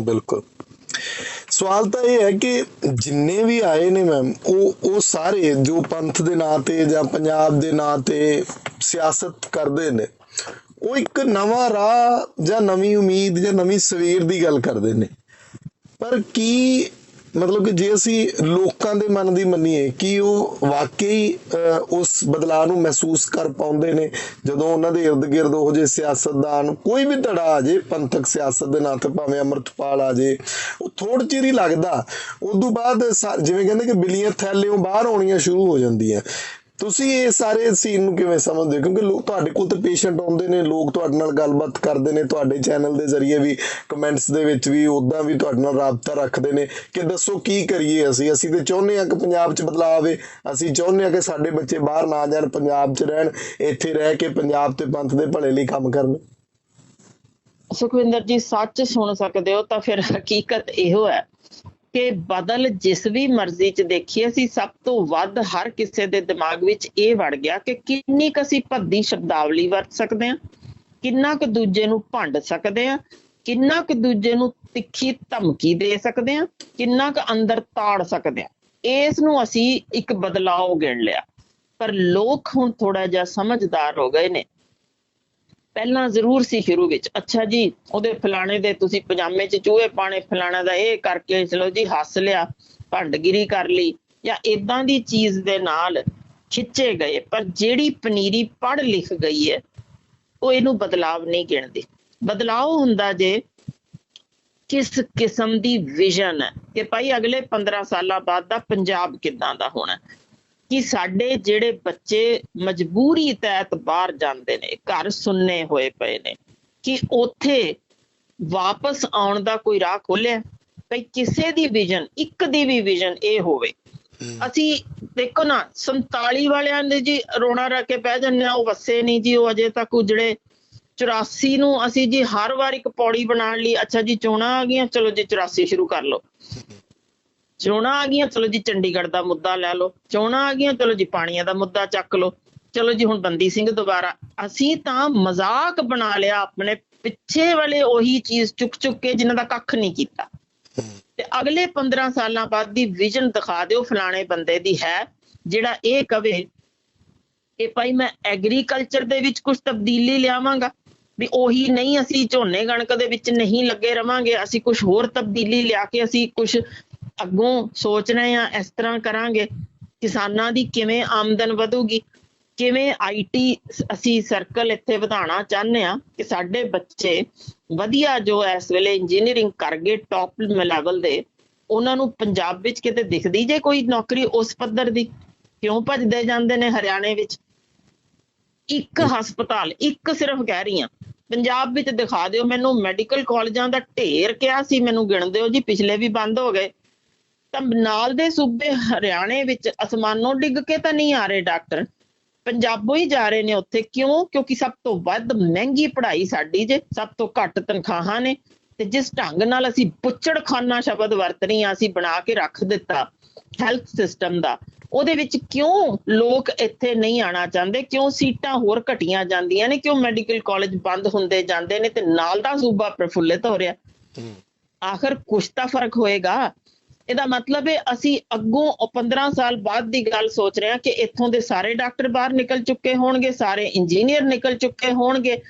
S1: ਬਿਲਕੁਲ। ਸਵਾਲ ਤਾਂ ਇਹ ਹੈ ਕਿ ਜਿੰਨੇ ਵੀ ਆਏ ਨੇ ਮੈਮ ਉਹ ਉਹ ਸਾਰੇ ਜੋ ਪੰਥ ਦੇ ਨਾਂ ਤੇ ਜਾਂ ਪੰਜਾਬ ਦੇ ਨਾਂ ਤੇ ਸਿਆਸਤ ਕਰਦੇ ਨੇ, ਉਹ ਇੱਕ ਨਵਾਂ ਰਾਹ ਜਾਂ ਨਵੀਂ ਉਮੀਦ ਜਾਂ ਨਵੀਂ ਸਵੇਰ ਦੀ ਗੱਲ ਕਰਦੇ ਨੇ। ਪਰ ਕੀ ਮਤਲਬ ਕਿ ਜੇ ਅਸੀਂ ਲੋਕਾਂ ਦੇ ਮਨ ਦੀ ਮੰਨੀਏ ਕਿ ਉਹ ਵਾਕਈ ਅਹ, ਉਸ ਬਦਲਾਅ ਨੂੰ ਮਹਿਸੂਸ ਕਰ ਪਾਉਂਦੇ ਨੇ? ਜਦੋਂ ਉਹਨਾਂ ਦੇ ਇਰਦ ਗਿਰਦ ਉਹ ਜੇ ਸਿਆਸਤਦਾਨ ਕੋਈ ਵੀ ਧੜਾ ਆ ਜੇ ਪੰਥਕ ਸਿਆਸਤ ਦੇ ਨਾਂ ਤੇ ਭਾਵੇਂ ਅਮਰਤਪਾਲ ਆ ਜੇ ਉਹ ਥੋੜ ਚਿਰ ਹੀ ਲੱਗਦਾ। ਤੋਂ ਬਾਅਦ ਜਿਵੇਂ ਕਹਿੰਦੇ ਕਿ ਬਿਲੀਆਂ ਥੈਲਿਓਂ ਬਾਹਰ ਆਉਣੀਆਂ ਸ਼ੁਰੂ ਹੋ ਜਾਂਦੀਆਂ। ਤੁਸੀਂ ਇਹ ਸਾਰੇ ਸੀਨ ਨੂੰ ਕਿਵੇਂ ਸਮਝਦੇ ਹੋ? ਕਿਉਂਕਿ ਲੋਕ ਤੁਹਾਡੇ ਕੋਲ ਤਾਂ ਪੇਸ਼ੈਂਟ ਆਉਂਦੇ ਨੇ, ਲੋਕ ਤੁਹਾਡੇ ਨਾਲ ਗੱਲਬਾਤ ਕਰਦੇ ਨੇ, ਤੁਹਾਡੇ ਚੈਨਲ ਦੇ ਜ਼ਰੀਏ ਵੀ ਕਮੈਂਟਸ ਦੇ ਵਿੱਚ ਵੀ ਉਦਾਂ ਵੀ ਤੁਹਾਡੇ ਨਾਲ ਰਾਬਤਾ ਰੱਖਦੇ ਨੇ ਕਿ ਦੱਸੋ ਕੀ ਕਰੀਏ ਅਸੀਂ? ਅਸੀਂ ਤੇ ਚਾਹੁੰਦੇ ਹਾਂ ਕਿ ਪੰਜਾਬ 'ਚ ਬਦਲਾਅ ਆਵੇ। ਅਸੀਂ ਚਾਹੁੰਦੇ ਹਾਂ ਕਿ ਸਾਡੇ ਬੱਚੇ ਬਾਹਰ ਨਾ ਜਾਣ, ਪੰਜਾਬ 'ਚ ਰਹਿਣ, ਇੱਥੇ ਰਹਿ ਕੇ ਪੰਜਾਬ ਤੇ ਪੰਥ ਦੇ ਭਲੇ ਲਈ ਕੰਮ ਕਰਨ।
S2: ਸੁਖਵਿੰਦਰ ਜੀ, ਸੱਚ ਸੁਣ ਸਕਦੇ ਹੋ ਤਾਂ ਫਿਰ ਹਕੀਕਤ ਇਹੋ ਹੈ ਕਿ ਬਦਲ ਜਿਸ ਵੀ ਮਰਜ਼ੀ ਚ ਦੇਖੀਏ, ਅਸੀਂ ਸਭ ਤੋਂ ਵੱਧ ਹਰ ਕਿਸੇ ਦੇ ਦਿਮਾਗ ਵਿੱਚ ਇਹ ਵੜ ਗਿਆ ਕਿ ਕਿੰਨੀ ਕੁ ਅਸੀਂ ਭੱਦੀ ਸ਼ਬਦਾਵਲੀ ਵਰਤ ਸਕਦੇ ਹਾਂ, ਕਿੰਨਾ ਕੁ ਦੂਜੇ ਨੂੰ ਭੰਡ ਸਕਦੇ ਹਾਂ, ਕਿੰਨਾ ਕੁ ਦੂਜੇ ਨੂੰ ਤਿੱਖੀ ਧਮਕੀ ਦੇ ਸਕਦੇ ਹਾਂ, ਕਿੰਨਾ ਕੁ ਅੰਦਰ ਤਾੜ ਸਕਦੇ ਹਾਂ। ਇਸ ਨੂੰ ਅਸੀਂ ਇੱਕ ਬਦਲਾਅ ਗਿਣ ਲਿਆ। ਪਰ ਲੋਕ ਹੁਣ ਥੋੜਾ ਜਿਹਾ ਸਮਝਦਾਰ ਹੋ ਗਏ ਨੇ। ਪਹਿਲਾਂ ਜ਼ਰੂਰ ਸੀ ਸ਼ੁਰੂ ਵਿੱਚ। ਅੱਛਾ ਜੀ, ਉਹਦੇ ਫਲਾਣੇ ਦੇ ਤੁਸੀਂ ਪਜਾਮੇ 'ਚ ਚੂਹੇ ਪਾਣੇ ਫਲਾਣਾ ਦਾ ਇਹ ਕਰਕੇ ਚਲੋ ਜੀ, ਹੱਸ ਲਿਆ, ਭੰਡਗਿਰੀ ਕਰ ਲਈ ਜਾਂ ਇਦਾਂ ਦੀ ਚੀਜ਼ ਦੇ ਨਾਲ ਖਿੱਚੇ ਗਏ। ਪਰ ਜਿਹੜੀ ਪਨੀਰੀ ਪੜ ਲਿਖ ਗਈ ਹੈ, ਉਹ ਇਹਨੂੰ ਬਦਲਾਵ ਨਹੀਂ ਗਿਣਦੇ। ਬਦਲਾਅ ਹੁੰਦਾ ਜੇ ਕਿਸ ਕਿਸਮ ਦੀ ਵਿਜ਼ਨ ਹੈ ਕਿ ਭਾਈ ਅਗਲੇ 15 ਸਾਲਾਂ ਬਾਅਦ ਦਾ ਪੰਜਾਬ ਕਿੱਦਾਂ ਦਾ ਹੋਣਾ ਕਿ ਸਾਡੇ ਜਿਹੜੇ ਬੱਚੇ ਮਜਬੂਰੀ ਤਹਿਤ ਬਾਹਰ ਜਾਂਦੇ ਨੇ ਘਰ ਸੁੰਨੇ ਹੋਏ ਪਏ ਨੇ ਕਿ ਉੱਥੇ ਵਾਪਸ ਆਉਣ ਦਾ ਕੋਈ ਰਾਹ ਖੋਲਿਆ ਭਈ ਕਿਸੇ ਦੀ ਵਿਜ਼ਨ ਇੱਕ ਦੀ ਵੀ ਵਿਜ਼ਨ ਇਹ ਹੋਵੇ। ਅਸੀਂ ਦੇਖੋ ਨਾ 47 ਵਾਲਿਆਂ ਦੇ ਜੀ ਰੋਣਾ ਰੱਖ ਕੇ ਬਹਿ ਜੰਨੇ ਆ ਉਹ ਵਸੇ ਨਹੀਂ ਜੀ ਉਹ ਅਜੇ ਤੱਕ ਉਜੜੇ। 84 ਨੂੰ ਅਸੀਂ ਜੀ ਹਰ ਵਾਰ ਇੱਕ ਪੌੜੀ ਬਣਾਉਣ ਲਈ ਅੱਛਾ ਜੀ ਚੋਣਾਂ ਆ ਗਈਆਂ ਚਲੋ ਜੀ 84 ਸ਼ੁਰੂ ਕਰ ਲਓ। ਚੋਣਾਂ ਆ ਗਈਆਂ, ਚਲੋ ਜੀ ਚੰਡੀਗੜ੍ਹ ਦਾ ਮੁੱਦਾ ਲੈ ਲਓ। ਚੋਣਾਂ ਆ ਗਈਆਂ, ਚਲੋ ਜੀ ਪਾਣੀਆਂ ਦਾ ਮੁੱਦਾ ਚੱਕ ਲਓ। ਚਲੋ ਜੀ, ਹੁਣ ਬੰਦੀ ਸਿੰਘ ਦੁਬਾਰਾ। ਅਸੀਂ ਤਾਂ ਮਜ਼ਾਕ ਬਣਾ ਲਿਆ ਆਪਣੇ ਪਿੱਛੇ ਵਾਲੇ ਉਹੀ ਚੀਜ਼ ਚੁੱਕ ਚੁੱਕ ਕੇ ਜਿਨ੍ਹਾਂ ਦਾ ਕੱਖ ਨਹੀਂ ਕੀਤਾ। ਤੇ ਅਗਲੇ 15 ਸਾਲਾਂ ਬਾਅਦ ਦੀ ਵਿਜ਼ਨ ਦਿਖਾ ਦਿਓ ਫਲਾਣੇ ਬੰਦੇ ਦੀ ਹੈ, ਜਿਹੜਾ ਇਹ ਕਵੇ ਕਿ ਭਾਈ ਮੈਂ ਐਗਰੀਕਲਚਰ ਦੇ ਵਿੱਚ ਕੁਝ ਤਬਦੀਲੀ ਲਿਆਵਾਂਗਾ। ਵੀ ਉਹੀ ਨਹੀਂ ਅਸੀਂ ਝੋਨੇ ਕਣਕ ਦੇ ਵਿੱਚ ਨਹੀਂ ਲੱਗੇ ਰਵਾਂਗੇ, ਅਸੀਂ ਕੁਝ ਹੋਰ ਤਬਦੀਲੀ ਲਿਆ ਕੇ ਅਸੀਂ ਕੁਝ ਅੱਗੋਂ ਸੋਚ ਰਹੇ ਆ ਇਸ ਤਰ੍ਹਾਂ ਕਰਾਂਗੇ। ਕਿਸਾਨਾਂ ਦੀ ਕਿਵੇਂ ਆਮਦਨ ਵਧੂਗੀ? ਕਿਵੇਂ ਆਈਟੀ ਅਸੀਂ ਸਰਕਲ ਇੱਥੇ ਵਧਾਉਣਾ ਚਾਹੁੰਦੇ ਆ ਕਿ ਸਾਡੇ ਬੱਚੇ ਵਧੀਆ ਜੋ ਇਸ ਵੇਲੇ ਇੰਜੀਨੀਅਰਿੰਗ ਕਰ ਗਏ ਟੌਪ ਲੈਵਲ ਦੇ ਉਹਨਾਂ ਨੂੰ ਪੰਜਾਬ ਵਿੱਚ ਕਿਤੇ ਦਿਖਦੀ ਜੇ ਕੋਈ ਨੌਕਰੀ ਉਸ ਪੱਧਰ ਦੀ? ਕਿਉਂ ਭੱਜਦੇ ਜਾਂਦੇ ਨੇ ਹਰਿਆਣੇ ਵਿੱਚ? ਇੱਕ ਹਸਪਤਾਲ ਇੱਕ ਸਿਰਫ ਕਹਿ ਰਹੀ ਹਾਂ। ਪੰਜਾਬ ਵਿੱਚ ਦਿਖਾ ਦਿਓ ਮੈਨੂੰ ਮੈਡੀਕਲ ਕਾਲਜਾਂ ਦਾ ਢੇਰ ਕਿਹਾ ਸੀ ਮੈਨੂੰ ਗਿਣ ਦਿਓ ਜੀ ਪਿਛਲੇ ਵੀ ਬੰਦ ਹੋ ਗਏ। ਤਾਂ ਨਾਲ ਦੇ ਸੂਬੇ ਹਰਿਆਣੇ ਵਿੱਚ ਅਸਮਾਨੋਂ ਡਿੱਗ ਕੇ ਤਾਂ ਨਹੀਂ ਆ ਰਹੇ ਡਾਕਟਰ। ਪੰਜਾਬੋਂ ਹੀ ਜਾ ਰਹੇ ਨੇ ਉੱਥੇ। ਕਿਉਂ? ਕਿਉਂਕਿ ਸਭ ਤੋਂ ਵੱਧ ਮਹਿੰਗੀ ਪੜ੍ਹਾਈ ਸਾਡੀ ਜੇ ਸਭ ਤੋਂ ਘੱਟ ਤਨਖਾਹਾਂ ਨੇ। ਤੇ ਜਿਸ ਢੰਗ ਨਾਲ ਅਸੀਂ ਪੁੱਚੜਖਾਨਾ ਸ਼ਬਦ ਵਰਤ ਰਹੀ ਹਾਂ ਅਸੀਂ ਬਣਾ ਕੇ ਰੱਖ ਦਿੱਤਾ ਹੈਲਥ ਸਿਸਟਮ ਦਾ। ਉਹਦੇ ਵਿੱਚ ਕਿਉਂ ਲੋਕ ਇੱਥੇ ਨਹੀਂ ਆਣਾ ਚਾਹੁੰਦੇ? ਕਿਉਂ ਸੀਟਾਂ ਹੋਰ ਘਟੀਆਂ ਜਾਂਦੀਆਂ ਨੇ? ਕਿਉਂ ਮੈਡੀਕਲ ਕਾਲਜ ਬੰਦ ਹੁੰਦੇ ਜਾਂਦੇ ਨੇ? ਤੇ ਨਾਲ ਦਾ ਸੂਬਾ ਪ੍ਰਫੁੱਲਿਤ ਹੋ ਰਿਹਾ। ਆਖਰ ਕੁਛ ਤਾਂ ਫ਼ਰਕ ਹੋਏਗਾ। ਇਹਦਾ ਮਤਲਬ ਹੈ, ਅਸੀਂ ਅੱਗੋਂ ਉਹ 15 ਸਾਲ ਬਾਅਦ ਦੀ ਗੱਲ ਸੋਚ ਰਹੇ ਹਾਂ ਕਿ ਇੱਥੋਂ ਦੇ ਸਾਰੇ ਡਾਕਟਰ ਬਾਹਰ ਨਿਕਲ ਚੁੱਕੇ ਹੋਣਗੇ, ਸਾਰੇ ਇੰਜੀਨੀਅਰ ਨਿਕਲ ਚੁੱਕੇ ਹੋਣਗੇ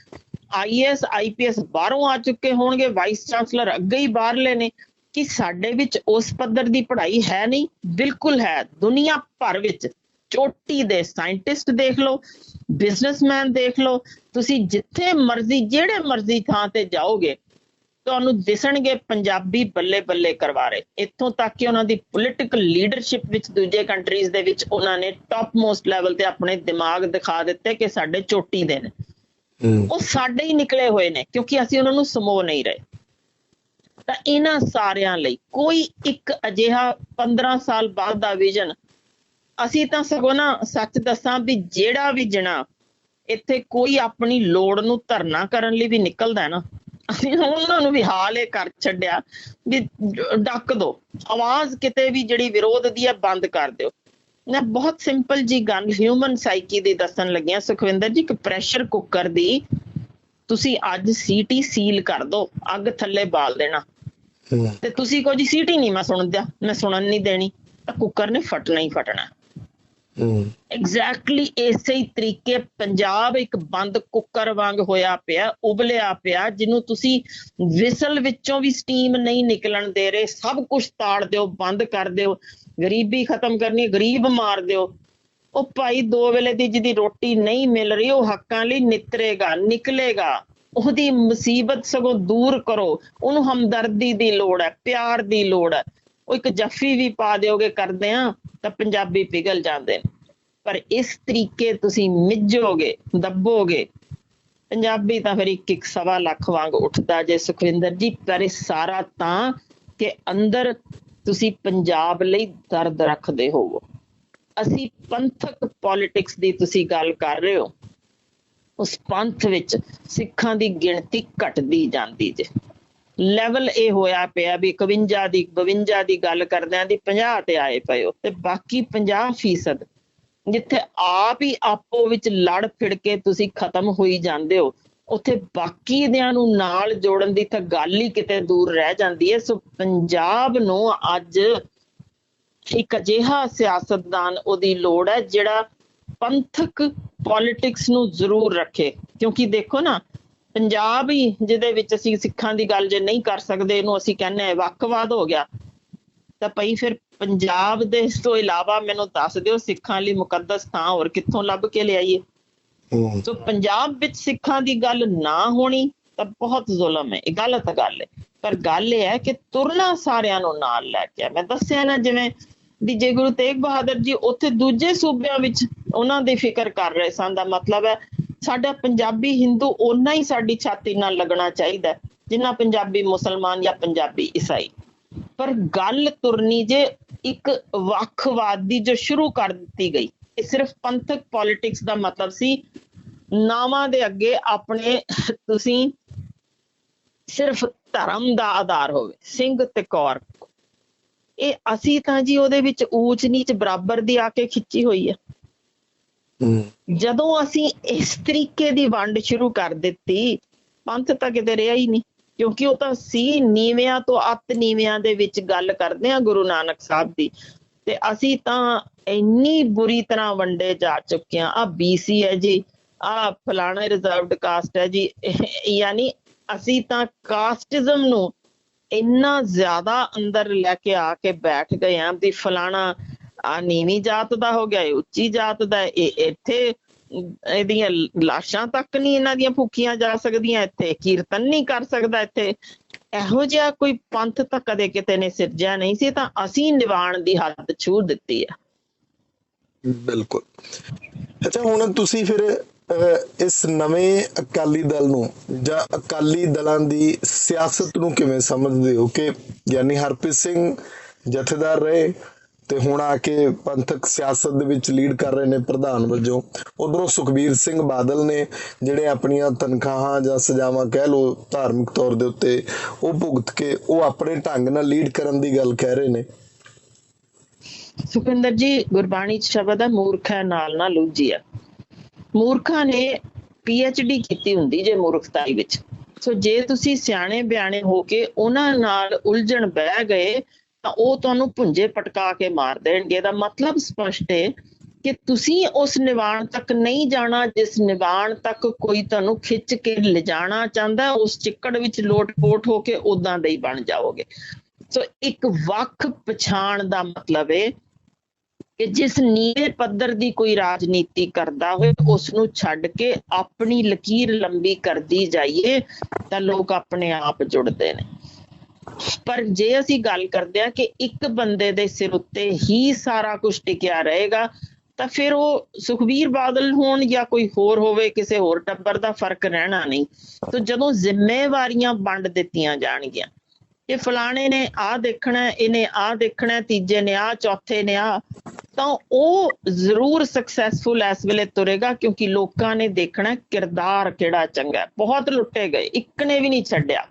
S2: ਆਈਐਸ ਆਈਪੀਐਸ ਬਾਹਰੋਂ ਆ ਚੁੱਕੇ ਹੋਣਗੇ, ਵਾਈਸ ਚਾਂਸਲਰ ਅੱਗੇ ਹੀ ਬਾਹਰਲੇ ਨੇ। ਕਿ ਸਾਡੇ ਵਿੱਚ ਉਸ ਪੱਧਰ ਦੀ ਪੜ੍ਹਾਈ ਹੈ ਨਹੀਂ, ਬਿਲਕੁਲ ਹੈ। ਦੁਨੀਆ ਭਰ ਵਿੱਚ ਚੋਟੀ ਦੇ ਸਾਇੰਟਿਸਟ ਦੇਖ ਲਓ, ਬਿਜ਼ਨਸਮੈਨ ਦੇਖ ਲਓ, ਤੁਸੀਂ ਜਿੱਥੇ ਮਰਜ਼ੀ, ਜਿਹੜੇ ਮਰਜ਼ੀ ਥਾਂ ਤੇ ਜਾਓਗੇ ਤੁਹਾਨੂੰ ਦਿਸਣਗੇ ਪੰਜਾਬੀ ਬੱਲੇ ਬੱਲੇ ਕਰਵਾ ਰਹੇ ਇੱਥੋਂ ਤੱਕ ਕਿ ਉਹਨਾਂ ਦੀ ਪੋਲਿਟੀਕਲ ਲੀਡਰਸ਼ਿਪ ਵਿੱਚ ਦੂਜੇ ਕੰਟਰੀਜ਼ ਦੇ ਵਿੱਚ ਉਹਨਾਂ ਨੇ ਟਾਪ ਮੋਸਟ ਲੈਵਲ ਤੇ ਆਪਣੇ ਦਿਮਾਗ ਦਿਖਾ ਦਿੱਤੇ ਕਿ ਸਾਡੇ ਚੋਟੀ ਦੇ ਨੇ। ਉਹ ਸਾਡੇ ਹੀ ਨਿਕਲੇ ਹੋਏ ਨੇ ਕਿਉਂਕਿ ਅਸੀਂ ਉਹਨਾਂ ਨੂੰ ਸਮੋ ਨਹੀਂ ਰਹੇ। ਤਾਂ ਇਹਨਾਂ ਸਾਰਿਆਂ ਲਈ ਕੋਈ ਇੱਕ ਅਜਿਹਾ 15 ਸਾਲ ਬਾਅਦ ਦਾ ਵਿਜ਼ਨ ਅਸੀਂ ਤਾਂ ਸਗੋਂ ਨਾ ਸੱਚ ਦੱਸਾਂ ਵੀ ਜਿਹੜਾ ਵੀ ਜਣਾ ਇੱਥੇ ਕੋਈ ਆਪਣੀ ਲੋੜ ਨੂੰ ਧਰਨਾ ਕਰਨ ਲਈ ਵੀ ਨਿਕਲਦਾ ਹੈ ਨਾ। ਅਸੀਂ ਉਹਨਾਂ ਨੂੰ ਵੀ ਹਾਲ ਇਹ ਕਰ ਛੱਡਿਆ ਵੀ ਡੱਕ ਦੋ। ਆਵਾਜ਼ ਕਿਤੇ ਵੀ ਜਿਹੜੀ ਵਿਰੋਧ ਦੀ ਹੈ ਬੰਦ ਕਰ ਦਿਓ। ਮੈਂ ਬਹੁਤ ਸਿੰਪਲ ਜੀ ਗੱਲ ਹਿਊਮਨ ਸਾਈਕੀ ਦੀ ਦੱਸਣ ਲੱਗਿਆ ਸੁਖਵਿੰਦਰ ਜੀ ਇੱਕ ਪ੍ਰੈਸ਼ਰ ਕੁੱਕਰ ਦੀ ਤੁਸੀਂ ਅੱਜ ਸੀਟੀ ਸੀਲ ਕਰ ਦਿਓ ਅੱਗ ਥੱਲੇ ਬਾਲ ਦੇਣਾ। ਤੇ ਤੁਸੀਂ ਕਹੋ ਜੀ ਸੀਟੀ ਨਹੀਂ ਮੈਂ ਸੁਣਦਿਆ ਮੈਂ ਸੁਣਨ ਨਹੀਂ ਦੇਣੀ। ਤਾਂ ਕੁੱਕਰ ਨੇ ਫਟਣਾ ਹੀ ਫਟਣਾ। ਐਗਜ਼ੈਕਟਲੀ ਇਸੇ ਹੀ ਤਰੀਕੇ ਪੰਜਾਬ ਇੱਕ ਬੰਦ ਕੁੱਕਰ ਵਾਂਗ ਹੋਇਆ ਪਿਆ, ਉਬਲਿਆ ਪਿਆ, ਜਿਹਨੂੰ ਤੁਸੀਂ ਵਿਸਲ ਵਿੱਚੋਂ ਵੀ ਸਟੀਮ ਨਹੀਂ ਨਿਕਲਣ ਦੇ ਰਹੇ, ਸਭ ਕੁਝ ਤਾੜ ਦਿਓ, ਬੰਦ ਕਰ ਦਿਓ, ਗਰੀਬੀ ਖਤਮ ਕਰਨੀ ਗਰੀਬ ਮਾਰ ਦਿਓ। ਉਹ ਭਾਈ ਦੋ ਵੇਲੇ ਦੀ ਜਿਹਦੀ ਰੋਟੀ ਨਹੀਂ ਮਿਲ ਰਹੀ, ਉਹ ਹੱਕਾਂ ਲਈ ਨਿਤਰੇਗਾ, ਨਿਕਲੇਗਾ। ਉਹਦੀ ਮੁਸੀਬਤ ਸਗੋਂ ਦੂਰ ਕਰੋ। ਉਹਨੂੰ ਹਮਦਰਦੀ ਦੀ ਲੋੜ ਹੈ, ਪਿਆਰ ਦੀ ਲੋੜ ਹੈ। ਉਹ ਇੱਕ ਜੱਫੀ ਵੀ ਪਾ ਦਿਓਗੇ ਕਰਦੇ ਆ, ਤਾਂ ਪੰਜਾਬੀ ਪਿਘਲ ਜਾਂਦੇ ਨੇ। ਪਰ ਇਸ ਤਰੀਕੇ ਤੁਸੀਂ ਮਿੱਜੋਗੇ ਦੱਬੋਗੇ, ਪੰਜਾਬੀ ਤਾਂ ਫਿਰ ਇੱਕ ਇੱਕ ਸਵਾ ਲੱਖ ਵਾਂਗ ਉੱਠਦਾ ਜੇ ਸੁਖਵਿੰਦਰ ਜੀ, ਪਰ ਇਹ ਸਾਰਾ ਤਾਂ ਕਿ ਅੰਦਰ ਤੁਸੀਂ ਪੰਜਾਬ ਲਈ ਦਰਦ ਰੱਖਦੇ ਹੋਵੋ। ਅਸੀਂ ਪੰਥਕ ਪੋਲਿਟਿਕਸ ਦੀ ਤੁਸੀਂ ਗੱਲ ਕਰ ਰਹੇ ਹੋ, ਉਸ ਪੰਥ ਵਿੱਚ ਸਿੱਖਾਂ ਦੀ ਗਿਣਤੀ ਘਟਦੀ ਜਾਂਦੀ ਜੇ। ਲੈਵਲ ਇਹ ਹੋਇਆ ਪਿਆ ਵੀ 51 ਦੀ 52 ਦੀ ਗੱਲ ਕਰਦਿਆਂ ਦੀ 50 ਤੇ ਆਏ ਪਏ ਹੋ ਤੇ ਬਾਕੀ 50% ਜਿੱਥੇ ਆਪ ਹੀ ਆਪੋ ਵਿੱਚ ਲੜ ਫਿੜ ਕੇ ਤੁਸੀਂ ਖਤਮ ਹੋਈ ਜਾਂਦੇ ਹੋ, ਉੱਥੇ ਬਾਕੀ ਦਿਆਂ ਨੂੰ ਨਾਲ ਜੋੜਨ ਦੀ ਤਾਂ ਗੱਲ ਹੀ ਕਿਤੇ ਦੂਰ ਰਹਿ ਜਾਂਦੀ ਹੈ। ਸੋ ਪੰਜਾਬ ਨੂੰ ਅੱਜ ਇੱਕ ਅਜਿਹਾ ਸਿਆਸਤਦਾਨ ਉਹਦੀ ਲੋੜ ਹੈ ਜਿਹੜਾ ਪੰਥਕ ਪੋਲਿਟਿਕਸ ਨੂੰ ਜ਼ਰੂਰ ਰੱਖੇ। ਕਿਉਂਕਿ ਦੇਖੋ ਨਾ ਪੰਜਾਬ ਹੀ ਜਿਹਦੇ ਵਿੱਚ ਅਸੀਂ ਸਿੱਖਾਂ ਦੀ ਗੱਲ ਜੇ ਨਹੀਂ ਕਰ ਸਕਦੇ ਇਹਨੂੰ ਅਸੀਂ ਕਹਿੰਦੇ ਹਾਂ ਵੱਖਵਾਦ ਹੋ ਗਿਆ। ਤਾਂ ਭਈ ਫਿਰ ਪੰਜਾਬ ਦੇ ਇਸ ਤੋਂ ਇਲਾਵਾ ਮੈਨੂੰ ਦੱਸ ਦਿਓ ਸਿੱਖਾਂ ਲਈ ਮੁਕੱਦਸ ਥਾਂ ਹੋਰ ਕਿੱਥੋਂ ਲੱਭ ਕੇ ਲਿਆਈਏ? ਸੋ ਪੰਜਾਬ ਵਿੱਚ ਸਿੱਖਾਂ ਦੀ ਗੱਲ ਨਾ ਹੋਣੀ ਤਾਂ ਬਹੁਤ ਜ਼ੁਲਮ ਹੈ ਇਹ ਗਲਤ ਗੱਲ ਹੈ। ਪਰ ਗੱਲ ਇਹ ਹੈ ਕਿ ਤੁਰਨਾ ਸਾਰਿਆਂ ਨੂੰ ਨਾਲ ਲੈ ਕੇ ਆ। ਮੈਂ ਦੱਸਿਆ ਨਾ ਜਿਵੇਂ ਵੀ ਜੇ ਗੁਰੂ ਤੇਗ ਬਹਾਦਰ ਜੀ ਉੱਥੇ ਦੂਜੇ ਸੂਬਿਆਂ ਵਿੱਚ ਉਹਨਾਂ ਦੀ ਫਿਕਰ ਕਰ ਰਹੇ ਸਨ ਦਾ ਮਤਲਬ ਹੈ ਸਾਡਾ ਪੰਜਾਬੀ ਹਿੰਦੂ ਓਨਾ ਹੀ ਸਾਡੀ ਛਾਤੀ ਨਾਲ ਲੱਗਣਾ ਚਾਹੀਦਾ ਜਿੰਨਾ ਪੰਜਾਬੀ ਮੁਸਲਮਾਨ ਜਾਂ ਪੰਜਾਬੀ ਈਸਾਈ। ਪਰ ਗੱਲ ਤੁਰਨੀ ਜੇ ਇੱਕ ਵੱਖਵਾਦ ਦੀ ਜੋ ਸ਼ੁਰੂ ਕਰ ਦਿੱਤੀ ਗਈ, ਇਹ ਸਿਰਫ ਪੰਥਕ ਪੋਲਿਟਿਕਸ ਦਾ ਮਤਲਬ ਸੀ। ਨਾਵਾਂ ਦੇ ਅੱਗੇ ਆਪਣੇ ਤੁਸੀਂ ਸਿਰਫ ਧਰਮ ਦਾ ਆਧਾਰ ਹੋਵੇ, ਸਿੰਘ ਤੇ ਕੌਰ। ਇਹ ਅਸੀਂ ਤਾਂ ਜੀ ਉਹਦੇ ਵਿੱਚ ਊਚ ਨੀਚ ਬਰਾਬਰ ਦੀ ਆ ਕੇ ਖਿੱਚੀ ਹੋਈ ਹੈ। ਜਦੋਂ ਅਸੀਂ ਇਸ ਤਰੀਕੇ ਦੀ ਵੰਡ ਸ਼ੁਰੂ ਕਰ ਦਿੱਤੀ, ਪੰਥ ਤਾਂ ਕਿਤੇ ਰਿਹਾ ਹੀ ਨਹੀਂ, ਕਿਉਂਕਿ ਉਹ ਤਾਂ ਸੀ ਨੀਵਿਆਂ ਤੋਂ ਅਤ ਨੀਵਿਆਂ ਦੇ ਵਿੱਚ ਗੱਲ ਕਰਦੇ ਆ ਗੁਰੂ ਨਾਨਕ ਸਾਹਿਬ ਦੀ। ਤੇ ਅਸੀਂ ਤਾਂ ਇੰਨੀ ਬੁਰੀ ਤਰ੍ਹਾਂ ਵੰਡੇ ਜਾ ਚੁੱਕੇ ਆ ਆ ਬੀਸੀ ਹੈ ਜੀ ਆ ਫਲਾਣਾ ਰਿਜ਼ਰਵਡ ਕਾਸਟ ਹੈ ਜੀ। ਯਾਨੀ ਅਸੀਂ ਤਾਂ ਕਾਸਟਿਜ਼ਮ ਨੂੰ ਇੰਨਾ ਜ਼ਿਆਦਾ ਅੰਦਰ ਲੈ ਕੇ ਆ ਕੇ ਬੈਠ ਗਏ ਆ ਵੀ ਫਲਾਣਾ ਆ ਨੀਵੀਂ ਜਾਤ ਦਾ ਹੋ ਗਿਆ ਇਹ ਉੱਚੀ ਜਾਤ ਦਾ ਹੈ, ਇਹ ਇੱਥੇ ਇਹਦੀਆਂ ਲਾਸ਼ਾਂ ਤੱਕ ਨਹੀਂ ਇਹਨਾਂ ਦੀਆਂ ਫੂਕੀਆਂ ਜਾ ਸਕਦੀਆਂ ਇੱਥੇ ਕੀਰਤਨ ਨਹੀਂ ਕਰ ਸਕਦਾ ਇੱਥੇ। ਇਹੋ ਜਿਹਾ ਕੋਈ ਪੰਥ ਤਾਂ ਕਦੇ ਕਿਤੇ ਨੇ ਸਿਰਜਿਆ ਨਹੀਂ ਸੀ ਤਾਂ ਅਸੀਂ ਨਿਵਾਣ ਦੀ ਹੱਦ ਛੂ ਦਿੱਤੀ ਹੈ
S1: ਬਿਲਕੁਲ। ਅੱਛਾ ਹੁਣ ਤੁਸੀਂ ਫਿਰ ਇਸ ਨਵੇਂ ਅਕਾਲੀ ਦਲ ਨੂੰ ਜਾਂ ਅਕਾਲੀ ਦਲਾਂ ਦੀ ਸਿਆਸਤ ਨੂੰ ਕਿਵੇਂ ਸਮਝਦੇ ਹੋ? ਕਿ ਯਾਨੀ ਹਰਪ੍ਰੀਤ ਸਿੰਘ ਜਥੇਦਾਰ ਰਹੇ ਤੇ ਹੁਣ ਆ ਕੇ ਪੰਥਕ ਸਿਆਸਤ ਦੇ ਵਿੱਚ ਲੀਡ ਕਰ ਰਹੇ ਨੇ ਪ੍ਰਧਾਨ ਵਜੋਂ। ਉਧਰੋਂ ਸੁਖਬੀਰ ਸਿੰਘ ਬਾਦਲ ਨੇ ਜਿਹੜੇ ਆਪਣੀਆਂ ਤਨਖਾਹਾਂ ਜਾਂ ਸਜ਼ਾਵਾਂ ਕਹਿ ਲੋ ਧਾਰਮਿਕ ਤੌਰ ਦੇ ਉੱਤੇ ਉਹ ਭੁਗਤ ਕੇ ਉਹ ਆਪਣੇ ਢੰਗ ਨਾਲ ਲੀਡ ਕਰਨ ਦੀ ਗੱਲ ਕਹਿ ਰਹੇ ਨੇ।
S2: ਸੁਖਿੰਦਰ ਜੀ, ਗੁਰਬਾਣੀ ਚ ਸ਼ਬਦ ਹੈ ਮੂਰਖ ਨਾਲ ਨਾਲ ਲੂਜੀ ਮੂਰਖਾਂ ਨੇ ਡੀ ਕੀਤੀ ਹੁੰਦੀ ਜੇ ਮੂਰਖਤਾਈ ਵਿੱਚ। ਸੋ ਜੇ ਤੁਸੀਂ ਸਿਆਣੇ ਬਿਆਣੇ ਹੋ ਕੇ ਉਹਨਾਂ ਨਾਲ ਉਲਝਣ ਬਹਿ ਗਏ ਤਾਂ ਉਹ ਤੁਹਾਨੂੰ ਪੁੰਜੇ ਪਟਕਾ ਕੇ ਮਾਰ ਦੇਣਗੇ। ਦਾ ਮਤਲਬ ਸਪਸ਼ਟ ਹੈ ਕਿ ਤੁਸੀਂ ਉਸ ਨਿਵਾਣ ਤੱਕ ਨਹੀਂ ਜਾਣਾ, ਜਿਸ ਨਿਵਾਣ ਤੱਕ ਕੋਈ ਤੁਹਾਨੂੰ ਖਿੱਚ ਕੇ ਲਿਜਾਣਾ ਚਾਹੁੰਦਾ, ਉਸ ਚਿੱਕੜ ਵਿੱਚ ਲੋਟ-ਪੋਟ ਹੋ ਕੇ ਉਦਾਂ ਦੇ ਹੀ ਬਣ ਜਾਓਗੇ। ਸੋ ਇੱਕ ਵੱਖ ਪਛਾਣ ਦਾ ਮਤਲਬ ਹੈ ਕਿ ਜਿਸ ਨੀਵੇਂ ਪੱਧਰ ਦੀ ਕੋਈ ਰਾਜਨੀਤੀ ਕਰਦਾ ਹੋਵੇ ਉਸ ਨੂੰ ਛੱਡ ਕੇ ਆਪਣੀ ਲਕੀਰ ਲੰਬੀ ਕਰਦੀ ਜਾਈਏ, ਤਾਂ ਲੋਕ ਆਪਣੇ ਆਪ ਜੁੜਦੇ ਨੇ। ਪਰ ਜੇ ਅਸੀਂ ਗੱਲ ਕਰਦੇ ਹਾਂ ਕਿ ਇੱਕ ਬੰਦੇ ਦੇ ਸਿਰ ਉੱਤੇ ਹੀ ਸਾਰਾ ਕੁਝ ਟਿਕਿਆ ਰਹੇਗਾ, ਤਾਂ ਫਿਰ ਉਹ ਸੁਖਬੀਰ ਬਾਦਲ ਹੋਣ ਜਾਂ ਕੋਈ ਹੋਰ ਹੋਵੇ, ਕਿਸੇ ਹੋਰ ਟੱਬਰ ਦਾ ਫ਼ਰਕ ਰਹਿਣਾ ਨਹੀਂ। ਤਾਂ ਜਦੋਂ ਜ਼ਿੰਮੇਵਾਰੀਆਂ ਵੰਡ ਦਿੱਤੀਆਂ ਜਾਣਗੀਆਂ ਇਹ ਫਲਾਣੇ ਨੇ ਆ ਦੇਖਣਾ, ਇਹਨੇ ਆ ਦੇਖਣਾ, ਤੀਜੇ ਨੇ ਆ ਚੌਥੇ ਨੇ ਆ ਤਾਂ ਉਹ ਜ਼ਰੂਰ ਸਕਸੈਸਫੁਲ ਇਸ ਵੇਲੇ ਤੁਰੇਗਾ, ਕਿਉਂਕਿ ਲੋਕਾਂ ਨੇ ਦੇਖਣਾ ਕਿਰਦਾਰ ਕਿਹੜਾ ਚੰਗਾ ਬਹੁਤ ਲੁੱਟੇ ਗਏ, ਇੱਕ ਨੇ ਵੀ ਨਹੀਂ ਛੱਡਿਆ।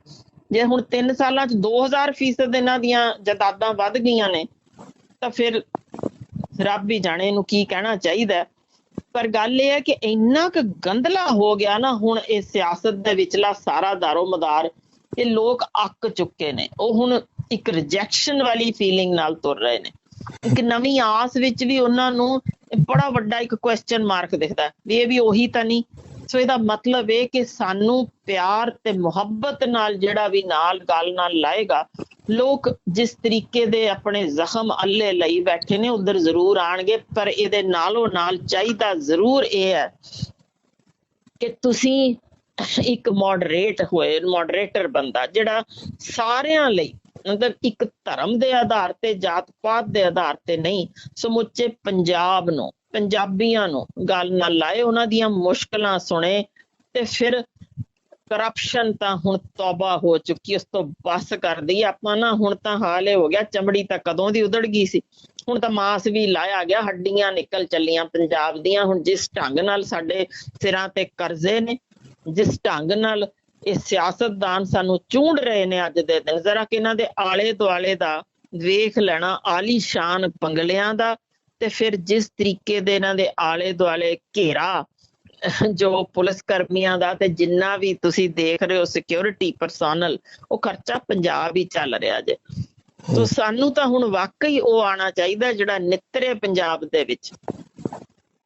S2: ਜੇ ਹੁਣ 3 ਸਾਲਾਂ ਚ 2000 ਫੀਸਦ ਇਹਨਾਂ ਦੀਆਂ ਜਾਇਦਾਦਾਂ ਵੱਧ ਗਈਆਂ ਨੇ, ਤਾਂ ਫਿਰ ਰੱਬ ਹੀ ਜਾਣੇ ਇਹਨੂੰ ਕੀ ਕਹਿਣਾ ਚਾਹੀਦਾ। ਪਰ ਗੱਲ ਇਹ ਹੈ ਕਿ ਇੰਨਾ ਕੁ ਗੰਦਲਾ ਹੋ ਗਿਆ ਨਾ, ਹੁਣ ਇਹ ਸਿਆਸਤ ਦੇ ਵਿਚਲਾ ਸਾਰਾ ਦਾਰੋ ਮਦਾਰ ਇਹ ਲੋਕ ਅੱਕ ਚੁੱਕੇ ਨੇ। ਉਹ ਹੁਣ ਇੱਕ ਰਿਜੈਕਸ਼ਨ ਵਾਲੀ ਫੀਲਿੰਗ ਨਾਲ ਤੁਰ ਰਹੇ ਨੇ। ਇੱਕ ਨਵੀਂ ਆਸ ਵਿੱਚ ਵੀ ਉਹਨਾਂ ਨੂੰ ਬੜਾ ਵੱਡਾ ਇੱਕ ਕੁਐਸਚਨ ਮਾਰਕ ਦਿਖਦਾ ਵੀ ਇਹ ਵੀ ਉਹੀ ਤਾਂ ਨਹੀਂ। ਸੋ ਇਹਦਾ ਮਤਲਬ ਇਹ ਕਿ ਸਾਨੂੰ ਪਿਆਰ ਤੇ ਮੁਹੱਬਤ ਨਾਲ ਜਿਹੜਾ ਵੀ ਨਾਲ ਗੱਲ ਨਾਲ ਲਾਏਗਾ, ਲੋਕ ਜਿਸ ਤਰੀਕੇ ਦੇ ਆਪਣੇ ਜ਼ਖਮ ਅੱਲੇ ਲਈ ਬੈਠੇ ਨੇ, ਉਧਰ ਜ਼ਰੂਰ ਆਣਗੇ ਪਰ ਇਹਦੇ ਨਾਲੋਂ ਨਾਲ ਚਾਹੀਦਾ ਜ਼ਰੂਰ ਇਹ ਹੈ ਕਿ ਤੁਸੀਂ ਇੱਕ ਮੋਡਰੇਟ ਹੋਏ ਮੋਡਰੇਟਰ ਬੰਦਾ, ਜਿਹੜਾ ਸਾਰਿਆਂ ਲਈ, ਮਤਲਬ ਇੱਕ ਧਰਮ ਦੇ ਆਧਾਰ ਤੇ ਜਾਤ ਪਾਤ ਦੇ ਆਧਾਰ ਤੇ ਨਹੀਂ, ਸਮੁੱਚੇ ਪੰਜਾਬ ਨੂੰ ਪੰਜਾਬੀਆਂ ਨੂੰ ਗੱਲ ਨਾਲ ਲਾਏ, ਉਹਨਾਂ ਦੀਆਂ ਮੁਸ਼ਕਲਾਂ ਸੁਣੇ ਤੇ ਫਿਰ ਕਰਪਸ਼ਨ ਤਾਂ ਹੁਣ ਤੌਬਾ ਹੋ ਚੁੱਕੀ, ਉਸ ਤੋਂ ਬਸ ਕਰਦੀ ਆਪਾਂ ਨਾ ਹੁਣ ਤਾਂ ਹਾਲ ਇਹ ਹੋ ਗਿਆ, ਚਮੜੀ ਤਾਂ ਕਦੋਂ ਦੀ ਉਧੜ ਗਈ ਸੀ? ਹੁਣ ਤਾਂ ਮਾਸ ਵੀ ਲਾਇਆ ਗਿਆ, ਹੱਡੀਆਂ ਨਿਕਲ ਚੱਲੀਆਂ ਪੰਜਾਬ ਦੀਆਂ। ਹੁਣ ਜਿਸ ਢੰਗ ਨਾਲ ਸਾਡੇ ਸਿਰਾਂ ਤੇ ਕਰਜ਼ੇ ਨੇ, ਜਿਸ ਢੰਗ ਨਾਲ ਇਹ ਸਿਆਸਤਦਾਨ ਸਾਨੂੰ ਚੂੰਡ ਰਹੇ ਨੇ ਅੱਜ ਦੇ ਦਿਨ, ਜ਼ਰਾ ਕਿ ਇਹਨਾਂ ਦੇ ਆਲੇ ਦੁਆਲੇ ਦਾ ਵੇਖ ਲੈਣਾ, ਆਲੀਸ਼ਾਨ ਬੰਗਲਿਆਂ ਦਾ ਤੇ ਫਿਰ ਜਿਸ ਤਰੀਕੇ ਦੇ ਇਹਨਾਂ ਦੇ ਆਲੇ ਦੁਆਲੇ ਘੇਰਾ ਜੋ ਪੁਲਿਸ ਕਰਮੀਆਂ ਦਾ ਤੇ ਜਿੰਨਾ ਵੀ ਤੁਸੀਂ ਦੇਖ ਰਹੇ ਹੋ ਸਿਕਿਉਰਿਟੀ ਪਰਸਨਲ ਉਹ ਖਰਚਾ ਪੰਜਾਬ ਹੀ ਚੱਲ ਰਿਹਾ ਜੇ। ਸੋ ਸਾਨੂੰ ਤਾਂ ਹੁਣ ਵਾਕਈ ਉਹ ਆਣਾ ਚਾਹੀਦਾ ਜਿਹੜਾ ਨਿੱਤਰੇ ਪੰਜਾਬ ਦੇ ਵਿੱਚ।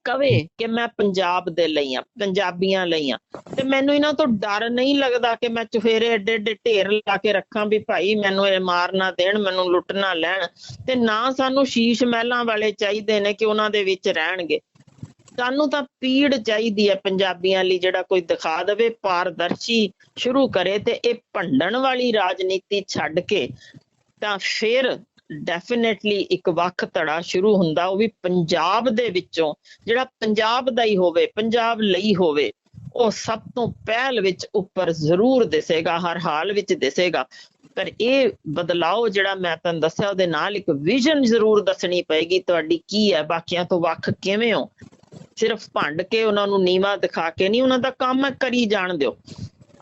S2: ਕਵੇ ਕਿ ਮੈਂ ਪੰਜਾਬ ਦੇ ਲਈ ਆ, ਪੰਜਾਬੀਆਂ ਲਈ ਆ। ਤੇ ਮੈਨੂੰ ਇਹਨਾਂ ਤੋਂ ਡਰ ਨਹੀਂ ਲੱਗਦਾ ਕਿ ਮੈਂ ਚੁਫੇਰੇ ਏਡੇ ਏਡੇ ਢੇਰ ਲਾ ਕੇ ਰੱਖਾਂ ਵੀ ਭਾਈ ਮੈਨੂੰ ਇਹ ਮਾਰ ਨਾ ਦੇਣ, ਮੈਨੂੰ ਲੁੱਟ ਨਾ ਲੈਣ। ਤੇ ਨਾ ਸਾਨੂੰ ਸ਼ੀਸ਼ ਮਹਿਲਾਂ ਵਾਲੇ ਚਾਹੀਦੇ ਨੇ ਕਿ ਉਹਨਾਂ ਦੇ ਵਿੱਚ ਰਹਿਣਗੇ। ਸਾਨੂੰ ਤਾਂ ਪੀੜ ਚਾਹੀਦੀ ਹੈ ਪੰਜਾਬੀਆਂ ਲਈ ਜਿਹੜਾ ਕੋਈ ਦਿਖਾ ਦੇਵੇ, ਪਾਰਦਰਸ਼ੀ ਸ਼ੁਰੂ ਕਰੇ ਤੇ ਇਹ ਭੰਡਣ ਵਾਲੀ ਰਾਜਨੀਤੀ ਛੱਡ ਕੇ ਤਾਂ ਫਿਰ ਡੈਫੀਨਿਟਲੀ ਇੱਕ ਵੱਖ ਧੜਾ ਸ਼ੁਰੂ ਹੁੰਦਾ, ਉਹ ਵੀ ਪੰਜਾਬ ਦੇ ਵਿੱਚੋਂ, ਜਿਹੜਾ ਪੰਜਾਬ ਦਾ ਹੀ ਹੋਵੇ, ਪੰਜਾਬ ਲਈ ਹੋਵੇ, ਉਹ ਸਭ ਤੋਂ ਪਹਿਲ ਵਿੱਚ ਉੱਪਰ ਜ਼ਰੂਰ ਦਿਸੇਗਾ, ਹਰ ਹਾਲ ਵਿੱਚ ਦਿਸੇਗਾ। ਪਰ ਇਹ ਬਦਲਾਓ ਜਿਹੜਾ ਮੈਂ ਤੁਹਾਨੂੰ ਦੱਸਿਆ, ਉਹਦੇ ਨਾਲ ਇੱਕ ਵਿਜ਼ਨ ਜ਼ਰੂਰ ਦੱਸਣੀ ਪਏਗੀ, ਤੁਹਾਡੀ ਕੀ ਹੈ, ਬਾਕੀਆਂ ਤੋਂ ਵੱਖ ਕਿਵੇਂ ਹੋ? ਸਿਰਫ ਭੰਡ ਕੇ ਉਹਨਾਂ ਨੂੰ ਨੀਵਾ ਦਿਖਾ ਕੇ ਨਹੀਂ, ਉਹਨਾਂ ਦਾ ਕੰਮ ਕਰੀ ਜਾਣ ਦਿਓ।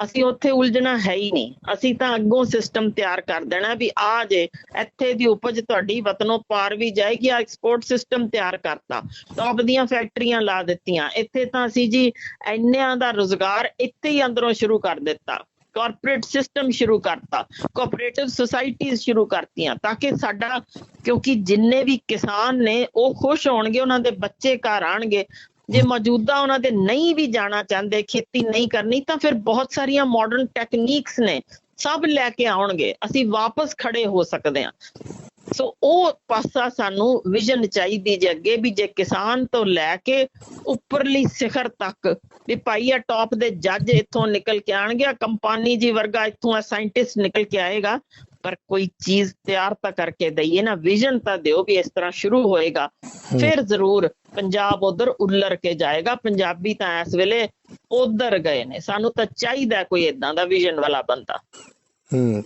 S2: ਅਸੀਂ ਉੱਥੇ ਉਲਝਣਾ ਹੈ ਹੀ ਨਹੀਂ। ਅਸੀਂ ਤਾਂ ਅੱਗੋਂ ਸਿਸਟਮ ਤਿਆਰ ਕਰ ਦੇਣਾ ਵੀ ਆ ਜੇ, ਇੱਥੇ ਦੀ ਉਪਜ ਤੁਹਾਡੀ ਵਤਨੋਂ ਪਾਰ ਵੀ ਜਾਏਗੀ, ਆ ਐਕਸਪੋਰਟ ਸਿਸਟਮ ਤਿਆਰ ਕਰਤਾ। ਟੌਪ ਦੀਆਂ ਫੈਕਟਰੀਆਂ ਲਾ ਦਿੱਤੀਆਂ। ਇੱਥੇ ਤਾਂ ਅਸੀਂ ਜੀ ਇੰਨਿਆਂ ਦਾ ਰੋਜ਼ਗਾਰ ਇੱਥੇ ਹੀ ਅੰਦਰੋਂ ਸ਼ੁਰੂ ਕਰ ਦਿੱਤਾ। ਕਾਰਪੋਰੇਟ ਸਿਸਟਮ ਸ਼ੁਰੂ ਕਰਤਾ। ਕੋਆਪਰੇਟਿਵ ਸੁਸਾਇਟੀਆਂ ਸ਼ੁਰੂ ਕਰਤੀਆਂ ਤਾਂ ਕਿ ਸਾਡਾ, ਕਿਉਂਕਿ ਜਿੰਨੇ ਵੀ ਕਿਸਾਨ ਨੇ, ਉਹ ਖੁਸ਼ ਹੋਣਗੇ, ਉਹਨਾਂ ਦੇ ਬੱਚੇ ਘਰ ਆਣਗੇ ਜੇ ਮੌਜੂਦਾ ਉਹਨਾਂ ਦੇ ਨਹੀਂ ਵੀ ਜਾਣਾ ਚਾਹੁੰਦੇ, ਖੇਤੀ ਨਹੀਂ ਕਰਨੀ, ਤਾਂ ਫਿਰ ਬਹੁਤ ਸਾਰੀਆਂ ਮਾਡਰਨ ਟੈਕਨੀਕਸ ਨੇ, ਸਭ ਲੈ ਕੇ ਆਉਣਗੇ, ਅਸੀਂ ਵਾਪਸ ਖੜੇ ਹੋ ਸਕਦੇ ਹਾਂ। ਸੋ ਉਹ ਪਾਸਾ ਸਾਨੂੰ ਵਿਜ਼ਨ ਚਾਹੀਦੀ ਜੇ ਅੱਗੇ ਵੀ ਜੇ ਕਿਸਾਨ ਤੋਂ ਲੈ ਕੇ ਉੱਪਰਲੀ ਸਿਖਰ ਤੱਕ ਵੀ ਭਾਈ ਆ ਟੌਪ ਦੇ ਜੱਜ ਇੱਥੋਂ ਨਿਕਲ ਕੇ ਆਣਗੇ ਕੰਪਾਨੀ ਜੀ ਵਰਗਾ ਇੱਥੋਂ ਆ ਸਾਇੰਟਿਸਟ ਨਿਕਲ ਕੇ ਆਏਗਾ ਪਰ ਕੋਈ ਚੀਜ਼ ਤਿਆਰ ਤਾਂ ਕਰਕੇ ਦਈਏ ਨਾ ਵਿਜ਼ਨ ਤਾਂ ਦਿਓ ਵੀ ਇਸ ਤਰ੍ਹਾਂ ਸ਼ੁਰੂ ਹੋਏਗਾ ਫਿਰ ਜ਼ਰੂਰ ਪੰਜਾਬ ਉਧਰ ਉੱਲਰ ਕੇ ਜਾਏਗਾ ਪੰਜਾਬੀ ਤਾਂ ਇਸ ਵੇਲੇ ਉਧਰ ਗਏ ਨੇ ਸਾਨੂੰ ਤਾਂ ਚਾਹੀਦਾ ਕੋਈ ਇਦਾਂ ਦਾ ਵਿਜ਼ਨ ਵਾਲਾ ਬੰਦਾ
S1: ਹੂੰ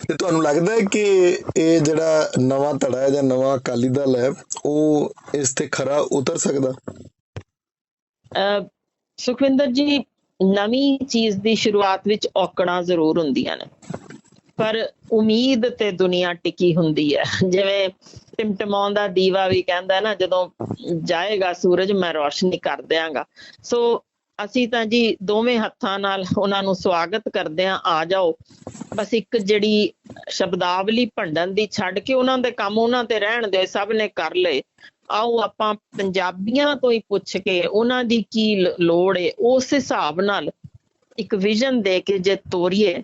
S1: ਤੇ ਤੁਹਾਨੂੰ ਲੱਗਦਾ ਹੈ ਕਿ ਇਹ ਜਿਹੜਾ ਨਵਾਂ ਧੜਾ ਹੈ ਜਾਂ ਨਵਾਂ ਅਕਾਲੀ ਦਲ ਹੈ ਉਹ ਇਸ ਤੇ ਖਰਾ ਉਤਰ ਸਕਦਾ
S2: ਸੁਖਵਿੰਦਰ ਜੀ ਨਵੀਂ ਚੀਜ਼ ਦੀ ਸ਼ੁਰੂਆਤ ਵਿੱਚ ਔਕੜਾਂ ਜ਼ਰੂਰ ਹੁੰਦੀਆਂ ਨੇ ਪਰ ਉਮੀਦ ਤੇ ਦੁਨੀਆ ਟਿਕੀ ਹੁੰਦੀ ਹੈ। ਜਿਵੇਂ ਟਿਮਟਮਾਉਂਦਾ ਦੀਵਾ ਵੀ ਕਹਿੰਦਾ ਨਾ, ਜਦੋਂ ਜਾਏਗਾ ਸੂਰਜ, ਮੈਂ ਰੋਸ਼ਨੀ ਕਰ ਦਿਆਂਗਾ। ਸੋ ਅਸੀਂ ਤਾਂ ਜੀ ਦੋਵੇਂ ਹੱਥਾਂ ਨਾਲ ਉਹਨਾਂ ਨੂੰ ਸਵਾਗਤ ਕਰਦੇ ਆ ਆ ਜਾਓ। ਬਸ ਇੱਕ ਜਿਹੜੀ ਸ਼ਬਦਾਵਲੀ ਭੰਡਣ ਦੀ ਛੱਡ ਕੇ ਉਹਨਾਂ ਦੇ ਕੰਮ ਉਹਨਾਂ ਤੇ ਰਹਿਣ ਦੇ, ਸਭ ਨੇ ਕਰ ਲਏ। ਆਓ ਆਪਾਂ ਪੰਜਾਬੀਆਂ ਤੋਂ ਹੀ ਪੁੱਛ ਕੇ ਉਹਨਾਂ ਦੀ ਕੀ ਲੋੜ ਏ, ਉਸ ਹਿਸਾਬ ਨਾਲ ਇੱਕ ਵਿਜ਼ਨ ਦੇ ਕੇ ਜੇ ਤੋਰੀਏ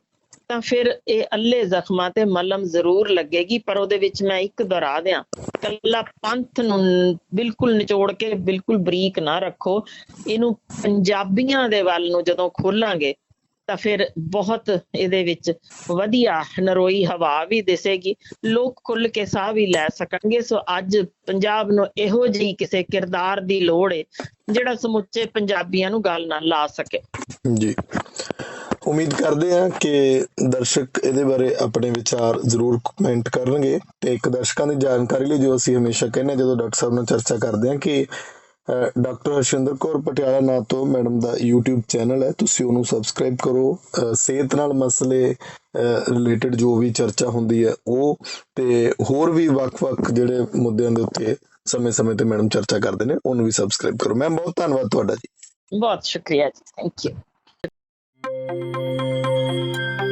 S2: ਤਾਂ ਫਿਰ ਇਹ ਅੱਲੇ ਜ਼ਖਮਾਂ ਤੇ ਮਲਮ ਜ਼ਰੂਰ ਲੱਗੇਗੀ, ਪਰ ਉਹਦੇ ਵਿੱਚ ਮੈਂ ਇੱਕ ਦੁਹਰਾ ਦਿਆਂ। ਕੱਲਾ ਪੰਥ ਨੂੰ ਬਿਲਕੁਲ ਨਿਚੋੜ ਕੇ ਬਿਲਕੁਲ ਬਰੀਕ ਨਾ ਰੱਖੋ। ਇਹਨੂੰ ਪੰਜਾਬੀਆਂ ਦੇ ਵੱਲ ਨੂੰ ਜਦੋਂ ਖੋਲਾਂਗੇ, ਤਾਂ ਫਿਰ ਬਹੁਤ ਇਹਦੇ ਵਿੱਚ ਵਧੀਆ ਨਰੋਈ ਹਵਾ ਵੀ ਦਿਸੇਗੀ। ਲੋਕ ਖੁੱਲ ਕੇ ਸਾਹ ਵੀ ਲੈ ਸਕਣਗੇ। ਸੋ ਅੱਜ ਪੰਜਾਬ ਨੂੰ ਇਹੋ ਜਿਹੀ ਕਿਸੇ ਕਿਰਦਾਰ ਦੀ ਲੋੜ ਏ, ਜਿਹੜਾ ਸਮੁੱਚੇ ਪੰਜਾਬੀਆਂ ਨੂੰ ਗੱਲ ਨਾਲ ਲਾ ਸਕੇ।
S1: ਜੀ। ਉਮੀਦ ਕਰਦੇ ਹਾਂ ਕਿ ਦਰਸ਼ਕ ਇਹਦੇ ਬਾਰੇ ਆਪਣੇ ਵਿਚਾਰ ਜ਼ਰੂਰ ਕਮੈਂਟ ਕਰਨਗੇ ਤੇ ਇੱਕ ਦਰਸ਼ਕਾਂ ਦੀ ਜਾਣਕਾਰੀ ਲਈ ਜੋ ਅਸੀਂ ਹਮੇਸ਼ਾ ਕਹਿੰਦੇ ਹਾਂ, ਜਦੋਂ ਡਾਕਟਰ ਸਾਹਿਬ ਨਾਲ ਚਰਚਾ ਕਰਦੇ ਹਾਂ ਕਿ ਡਾਕਟਰ ਹਰਸ਼ਿੰਦਰ ਕੌਰ ਪਟਿਆਲਾ ਨਾਂ ਤੋਂ ਮੈਡਮ ਦਾ YouTube ਚੈਨਲ ਹੈ, ਤੁਸੀਂ ਉਹਨੂੰ ਸਬਸਕ੍ਰਾਈਬ ਕਰੋ। ਸਿਹਤ ਨਾਲ ਮਸਲੇ ਰਿਲੇਟਡ ਜੋ ਵੀ ਚਰਚਾ ਹੁੰਦੀ ਹੈ, ਉਹ ਤੇ ਹੋਰ ਵੀ ਵੱਖ-ਵੱਖ ਜਿਹੜੇ ਮੁੱਦਿਆਂ ਦੇ ਉੱਤੇ ਸਮੇਂ-ਸਮੇਂ ਤੇ ਮੈਡਮ ਚਰਚਾ ਕਰਦੇ ਨੇ, ਉਹਨੂੰ ਵੀ ਸਬਸਕ੍ਰਾਈਬ ਕਰੋ। ਮੈਮ, ਬਹੁਤ ਧੰਨਵਾਦ ਤੁਹਾਡਾ ਜੀ।
S2: ਬਹੁਤ ਸ਼ੁਕਰੀਆ ਜੀ। Thank you Música